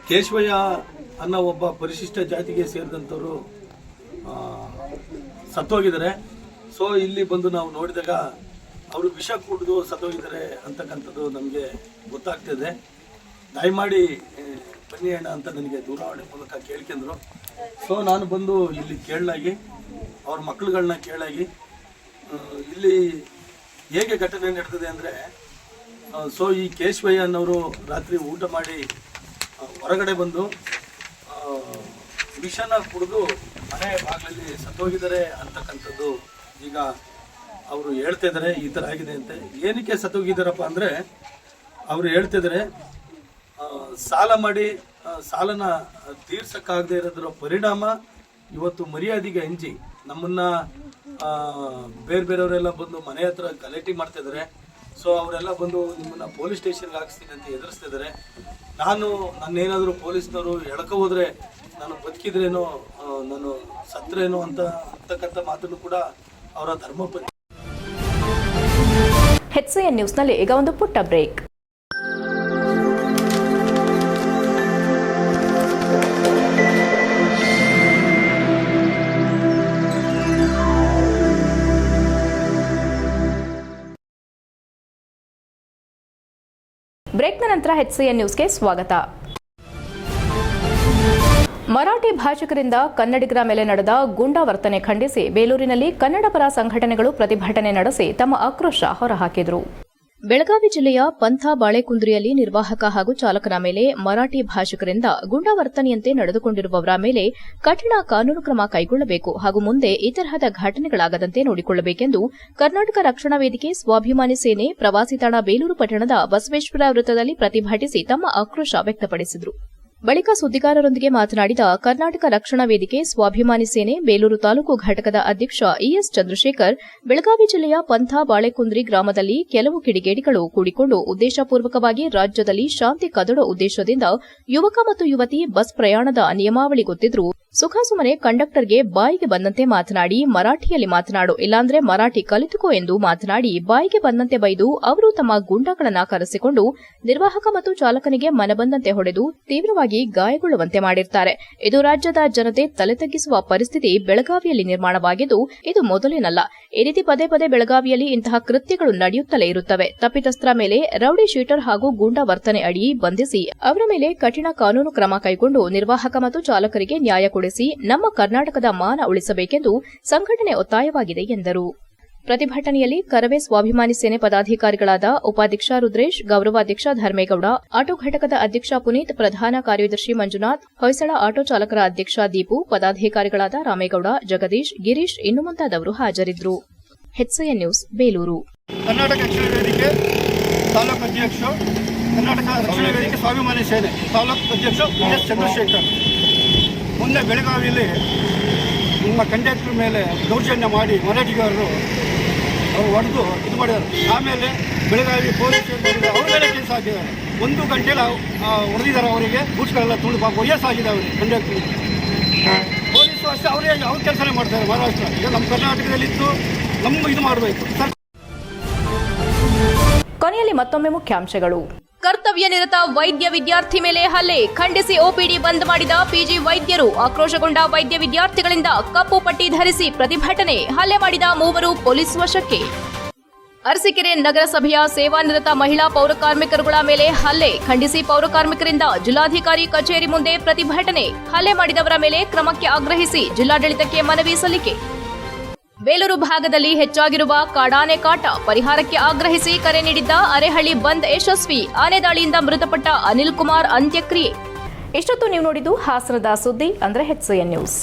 ಕೇಶವಯ್ಯ ಅನ್ನೋ ಒಬ್ಬ ಪರಿಶಿಷ್ಟ ಜಾತಿಗೆ ಸೇರಿದಂಥವರು ಸತ್ತೋಗಿದ್ದಾರೆ. ಸೊ ಇಲ್ಲಿ ಬಂದು ನಾವು ನೋಡಿದಾಗ ಅವರು ವಿಷ ಕುಡಿದು ಸತ್ತೋಗಿದ್ದಾರೆ ಅಂತಕ್ಕಂಥದ್ದು ನಮಗೆ ಗೊತ್ತಾಗ್ತಿದೆ. ದಯಮಾಡಿ ಬನ್ನಿ ಅಣ್ಣ ಅಂತ ನನಗೆ ದೂರವಾಣಿ ಮೂಲಕ ಕೇಳ್ಕೊಂಡ್ರು. ಸೊ ನಾನು ಬಂದು ಇಲ್ಲಿ ಕೇಳಲಾಗಿ, ಅವ್ರ ಮಕ್ಕಳುಗಳನ್ನ ಕೇಳಾಗಿ ಇಲ್ಲಿ ಹೇಗೆ ಘಟನೆ ನಡೆದಿದೆ ಅಂದರೆ ಸೊ ಈ ಕೇಶವಯ್ಯನವರು ರಾತ್ರಿ ಊಟ ಮಾಡಿ ಹೊರಗಡೆ ಬಂದು ಮಿಷನ ಕುಡಿದು ಮನೆ ಬಾಗಿಲಲ್ಲಿ ಸತ್ತೋಗಿದ್ದಾರೆ ಅಂತಕ್ಕಂಥದ್ದು ಈಗ ಅವರು ಹೇಳ್ತಾ ಇದ್ದಾರೆ, ಈ ಥರ ಆಗಿದೆ ಅಂತ. ಏನಕ್ಕೆ ಸತ್ತೋಗಿದ್ದಾರಪ್ಪ ಅಂದರೆ, ಅವರು ಹೇಳ್ತಿದ್ದಾರೆ ಸಾಲ ಮಾಡಿ ಸಾಲನ ತೀರ್ಸಕ್ಕಾಗದೇ ಇರೋದ್ರ ಪರಿಣಾಮ ಇವತ್ತು ಮರ್ಯಾದೆಗೆ ಹಂಚಿ ನಮ್ಮನ್ನ ಬೇರೆ ಬೇರೆಯವರೆಲ್ಲ ಬಂದು ಮನೆ ಹತ್ರ ಗಲಾಟೆ ಮಾಡ್ತಾ ಇದ್ದಾರೆ. ಸೊ ಅವರೆಲ್ಲ ಬಂದು ನಿಮ್ಮನ್ನ ಪೊಲೀಸ್ ಸ್ಟೇಷನ್ಗೆ ಹಾಕ್ಸ್ತೀನಿ ಅಂತ ಎದುರಿಸ್ತಿದ್ದಾರೆ ನಾನು ನನ್ನೇನಾದರೂ ಪೊಲೀಸ್ನವರು ಎಳ್ಕೊ ಹೋದ್ರೆ ನಾನು ಬದುಕಿದ್ರೇನೋ ನಾನು ಸತ್ರೇನೋ ಅಂತ ಅಂತಕ್ಕಂಥ ಮಾತನ್ನು ಕೂಡ ಅವರ ಧರ್ಮಪತ್ನಿ ಎನ್ ನ್ಯೂಸ್ನಲ್ಲಿ ಈಗ ಒಂದು ಪುಟ್ಟ ಬ್ರೇಕ್ ಬ್ರೇಕ್ನ ನಂತರ ಹೆಚ್ಸಿಎನ್ ನ್ಯೂಸ್ಗೆ ಸ್ವಾಗತ. ಮರಾಠಿ ಭಾಷಿಕರಿಂದ ಕನ್ನಡಿಗರ ಮೇಲೆ ನಡೆದ ಗೂಂಡಾ ವರ್ತನೆ ಖಂಡಿಸಿ ಬೇಲೂರಿನಲ್ಲಿ ಕನ್ನಡ ಪರ ಸಂಘಟನೆಗಳು ಪ್ರತಿಭಟನೆ ನಡೆಸಿ ತಮ್ಮ ಆಕ್ರೋಶ ಹೊರಹಾಕಿದರು. ಬೆಳಗಾವಿ ಜಿಲ್ಲೆಯ ಪಂಥ ಬಾಳೆಕುಂದ್ರಿಯಲ್ಲಿ ನಿರ್ವಾಹಕ ಹಾಗೂ ಚಾಲಕನ ಮೇಲೆ ಮರಾಠಿ ಭಾಷಕರಿಂದ ಗುಂಡಾವರ್ತನೆಯಂತೆ ನಡೆದುಕೊಂಡಿರುವವರ ಮೇಲೆ ಕಠಿಣ ಕಾನೂನು ಕ್ರಮ ಕೈಗೊಳ್ಳಬೇಕು ಹಾಗೂ ಮುಂದೆ ಈ ತರಹದ ಘಟನೆಗಳಾಗದಂತೆ ನೋಡಿಕೊಳ್ಳಬೇಕೆಂದು ಕರ್ನಾಟಕ ರಕ್ಷಣಾ ವೇದಿಕೆ ಸ್ವಾಭಿಮಾನಿ ಸೇನೆ ಪ್ರವಾಸಿ ತಾಣ ಬೇಲೂರು ಪಟ್ಟಣದ ಬಸವೇಶ್ವರ ವೃತ್ತದಲ್ಲಿ ಪ್ರತಿಭಟಿಸಿ ತಮ್ಮ ಆಕ್ರೋಶ ವ್ಯಕ್ತಪಡಿಸಿದರು. ಬಳಿಕ ಸುದ್ದಿಗಾರರೊಂದಿಗೆ ಮಾತನಾಡಿದ ಕರ್ನಾಟಕ ರಕ್ಷಣಾ ವೇದಿಕೆ ಸ್ವಾಭಿಮಾನಿ ಸೇನೆ ಬೇಲೂರು ತಾಲೂಕು ಘಟಕದ ಅಧ್ಯಕ್ಷ ಇಎಸ್ ಚಂದ್ರಶೇಖರ್, ಬೆಳಗಾವಿ ಜಿಲ್ಲೆಯ ಪಂಥ ಬಾಳೆಕುಂದ್ರಿ ಗ್ರಾಮದಲ್ಲಿ ಕೆಲವು ಕಿಡಿಗೇಡಿಗಳು ಕೂಡಿಕೊಂಡು ಉದ್ದೇಶಪೂರ್ವಕವಾಗಿ ರಾಜ್ಯದಲ್ಲಿ ಶಾಂತಿ ಕದಡುವ ಉದ್ದೇಶದಿಂದ ಯುವಕ ಮತ್ತು ಯುವತಿ ಬಸ್ ಪ್ರಯಾಣದ ನಿಯಮಾವಳಿ ಗೊತ್ತಿದ್ರೂ ಸುಖಾಸುಮನೆ ಕಂಡಕ್ಟರ್ಗೆ ಬಾಯಿಗೆ ಬಂದಂತೆ ಮಾತನಾಡಿ, ಮರಾಠಿಯಲ್ಲಿ ಮಾತನಾಡು, ಇಲ್ಲಾಂದ್ರೆ ಮರಾಠಿ ಕಲಿತುಕೋ ಎಂದು ಮಾತನಾಡಿ, ಬಾಯಿಗೆ ಬಂದಂತೆ ಬೈದು ಅವರು ತಮ್ಮ ಗೂಂಡಾಗಳನ್ನ ಕರೆಸಿಕೊಂಡು ನಿರ್ವಾಹಕ ಮತ್ತು ಚಾಲಕನಿಗೆ ಮನಬಂದಂತೆ ಹೊಡೆದು ತೀವ್ರವಾಗಿ ಗಾಯಗೊಳ್ಳುವಂತೆ ಮಾಡಿರ್ತಾರೆ. ಇದು ರಾಜ್ಯದ ಜನತೆ ತಲೆ ತಗ್ಗಿಸುವ ಪರಿಸ್ಥಿತಿ ಬೆಳಗಾವಿಯಲ್ಲಿ ನಿರ್ಮಾಣವಾಗಿದ್ದು, ಇದು ಮೊದಲಿನಲ್ಲ. ಈ ರೀತಿ ಪದೇ ಪದೇ ಬೆಳಗಾವಿಯಲ್ಲಿ ಇಂತಹ ಕೃತ್ಯಗಳು ನಡೆಯುತ್ತಲೇ ಇರುತ್ತವೆ. ತಪ್ಪಿತಸ್ಥರ ಮೇಲೆ ರೌಡಿ ಶೀಟರ್ ಹಾಗೂ ಗೂಂಡ ವರ್ತನೆ ಅಡಿ ಬಂಧಿಸಿ, ಅವರ ಮೇಲೆ ಕಠಿಣ ಕಾನೂನು ಕ್ರಮ ಕೈಗೊಂಡು ನಿರ್ವಾಹಕ ಮತ್ತು ಚಾಲಕರಿಗೆ ನ್ಯಾಯ ಕೊಡಿಸಿ ನಮ್ಮ ಕರ್ನಾಟಕದ ಮಾನ ಉಳಿಸಬೇಕೆಂದು ಸಂಘಟನೆ ಒತ್ತಾಯವಾಗಿದೆ ಎಂದರು. ಪ್ರತಿಭಟನೆಯಲ್ಲಿ ಕರವೇ ಸ್ವಾಭಿಮಾನಿ ಸೇನೆ ಪದಾಧಿಕಾರಿಗಳಾದ ಉಪಾಧ್ಯಕ್ಷ ರುದ್ರೇಶ್, ಗೌರವಾಧ್ಯಕ್ಷ ಧರ್ಮೇಗೌಡ, ಆಟೋ ಘಟಕದ ಅಧ್ಯಕ್ಷ ಪುನೀತ್, ಪ್ರಧಾನ ಕಾರ್ಯದರ್ಶಿ ಮಂಜುನಾಥ್, ಹೊಯ್ಸಳ ಆಟೋ ಚಾಲಕರ ಅಧ್ಯಕ್ಷ ದೀಪು, ಪದಾಧಿಕಾರಿಗಳಾದ ರಾಮೇಗೌಡ, ಜಗದೀಶ್, ಗಿರೀಶ್ ಇನ್ನು ಮುಂತಾದವರು ಹಾಜರಿದ್ದರು. ನ್ಯೂಸ್, ಬೇಲೂರು. ಕರ್ನಾಟಕ ತಾಲೂಕು ಅಧ್ಯಕ್ಷ, ಕರ್ನಾಟಕ ರಕ್ಷಣಾ ವೇದಿಕೆ, ಸ್ವಾಭಿಮಾನಿ ಸೇನೆ, ತಾಲೂಕು ಅಧ್ಯಕ್ಷ ಎಸ್ ಚಂದ್ರಶೇಖರ್. ಮೊನ್ನೆ ಬೆಳಗಾವಿಯಲ್ಲಿ ನಿಮ್ಮ ಕಂಡಕ್ಟರ್ ಮೇಲೆ ದೌರ್ಜನ್ಯ ಮಾಡಿ ಮರಾಠಿಗಾರರು ಅವರು ಹೊಡೆದು ಇದು ಮಾಡಿದ್ದಾರೆ. ಆಮೇಲೆ ಬೆಳಗಾವಿ ನೋಡಿದ್ರೆ ಅವ್ರ ಮೇಲೆ ಕೇಸ್ ಹಾಕಿದ್ದಾರೆ. ಒಂದು ಗಂಟೆಲಿ ಹೊಡೆದಿದ್ದಾರೆ ಅವರಿಗೆ. ಬೂಟ್ಸ್ಗಳೆಲ್ಲ ತುಂಡು ಪಾಪ ವಯಸ್ಸಾಗಿದೆ ಅವರಿಗೆ ಕಂಡಕ್ಟರ್ ಪೊಲೀಸರು ಅಷ್ಟೇ, ಅವರೇ ಅವ್ರ ಕೆಲಸನೇ ಮಾಡ್ತಾರೆ ಮಹಾರಾಷ್ಟ್ರ. ಈಗ ನಮ್ಮ ಕರ್ನಾಟಕದಲ್ಲಿತ್ತು, ನಮ್ಮ ಇದು ಮಾಡಬೇಕು. ಕೊನೆಯಲ್ಲಿ ಮತ್ತೊಮ್ಮೆ ಮುಖ್ಯಾಂಶಗಳು. ಕರ್ತವ್ಯ ನಿರತ ವೈದ್ಯ ವಿದ್ಯಾರ್ಥಿ ಮೇಲೆ ಹಲ್ಲೆ. ಖಂಡಿಸಿ ಒಪಿಡಿ ಬಂದ್ ಮಾಡಿದ ಪಿಜಿ ವೈದ್ಯರು ಆಕ್ರೋಶಗೊಂಡ ವೈದ್ಯ ವಿದ್ಯಾರ್ಥಿಗಳಿಂದ ಕಪ್ಪು ಪಟ್ಟಿ ಧರಿಸಿ ಪ್ರತಿಭಟನೆ. ಹಲ್ಲೆ ಮಾಡಿದ ಮೂವರು ಪೊಲೀಸ್ ವಶಕ್ಕೆ. ಅರಸೀಕೆರೆ ನಗರಸಭೆಯ ಸೇವಾನಿರತ ಮಹಿಳಾ ಪೌರಕಾರ್ಮಿಕರುಗಳ ಮೇಲೆ ಹಲ್ಲೆ. ಖಂಡಿಸಿ ಪೌರಕಾರ್ಮಿಕರಿಂದ ಜಿಲ್ಲಾಧಿಕಾರಿ ಕಚೇರಿ ಮುಂದೆ ಪ್ರತಿಭಟನೆ. ಹಲ್ಲೆ ಮಾಡಿದವರ ಮೇಲೆ ಕ್ರಮಕ್ಕೆ ಆಗ್ರಹಿಸಿ ಜಿಲ್ಲಾಡಳಿತಕ್ಕೆ ಮನವಿ ಸಲ್ಲಿಕೆ. ಬೇಲೂರು ಭಾಗದಲ್ಲಿ ಹೆಚ್ಚಾಗಿರುವ ಕಾಡಾನೆ ಕಾಟ ಪರಿಹಾರಕ್ಕೆ ಆಗ್ರಹಿಸಿ ಕರೆ ನೀಡಿದ್ದ ಅರೆಹಳ್ಳಿ ಬಂದ್ ಯಶಸ್ವಿ ಆನೆ ದಾಳಿಯಿಂದ ಮೃತಪಟ್ಟ ಅನಿಲ್ ಕುಮಾರ್ ಅಂತ್ಯಕ್ರಿಯೆ. ಇಷ್ಟೊತ್ತು ನೀವು ನೋಡಿದ್ದು ಹಾಸನದ ಸುದ್ದಿ ಅಂದ್ರೆ ಹೆಚ್ಸಿಎನ್ ನ್ಯೂಸ್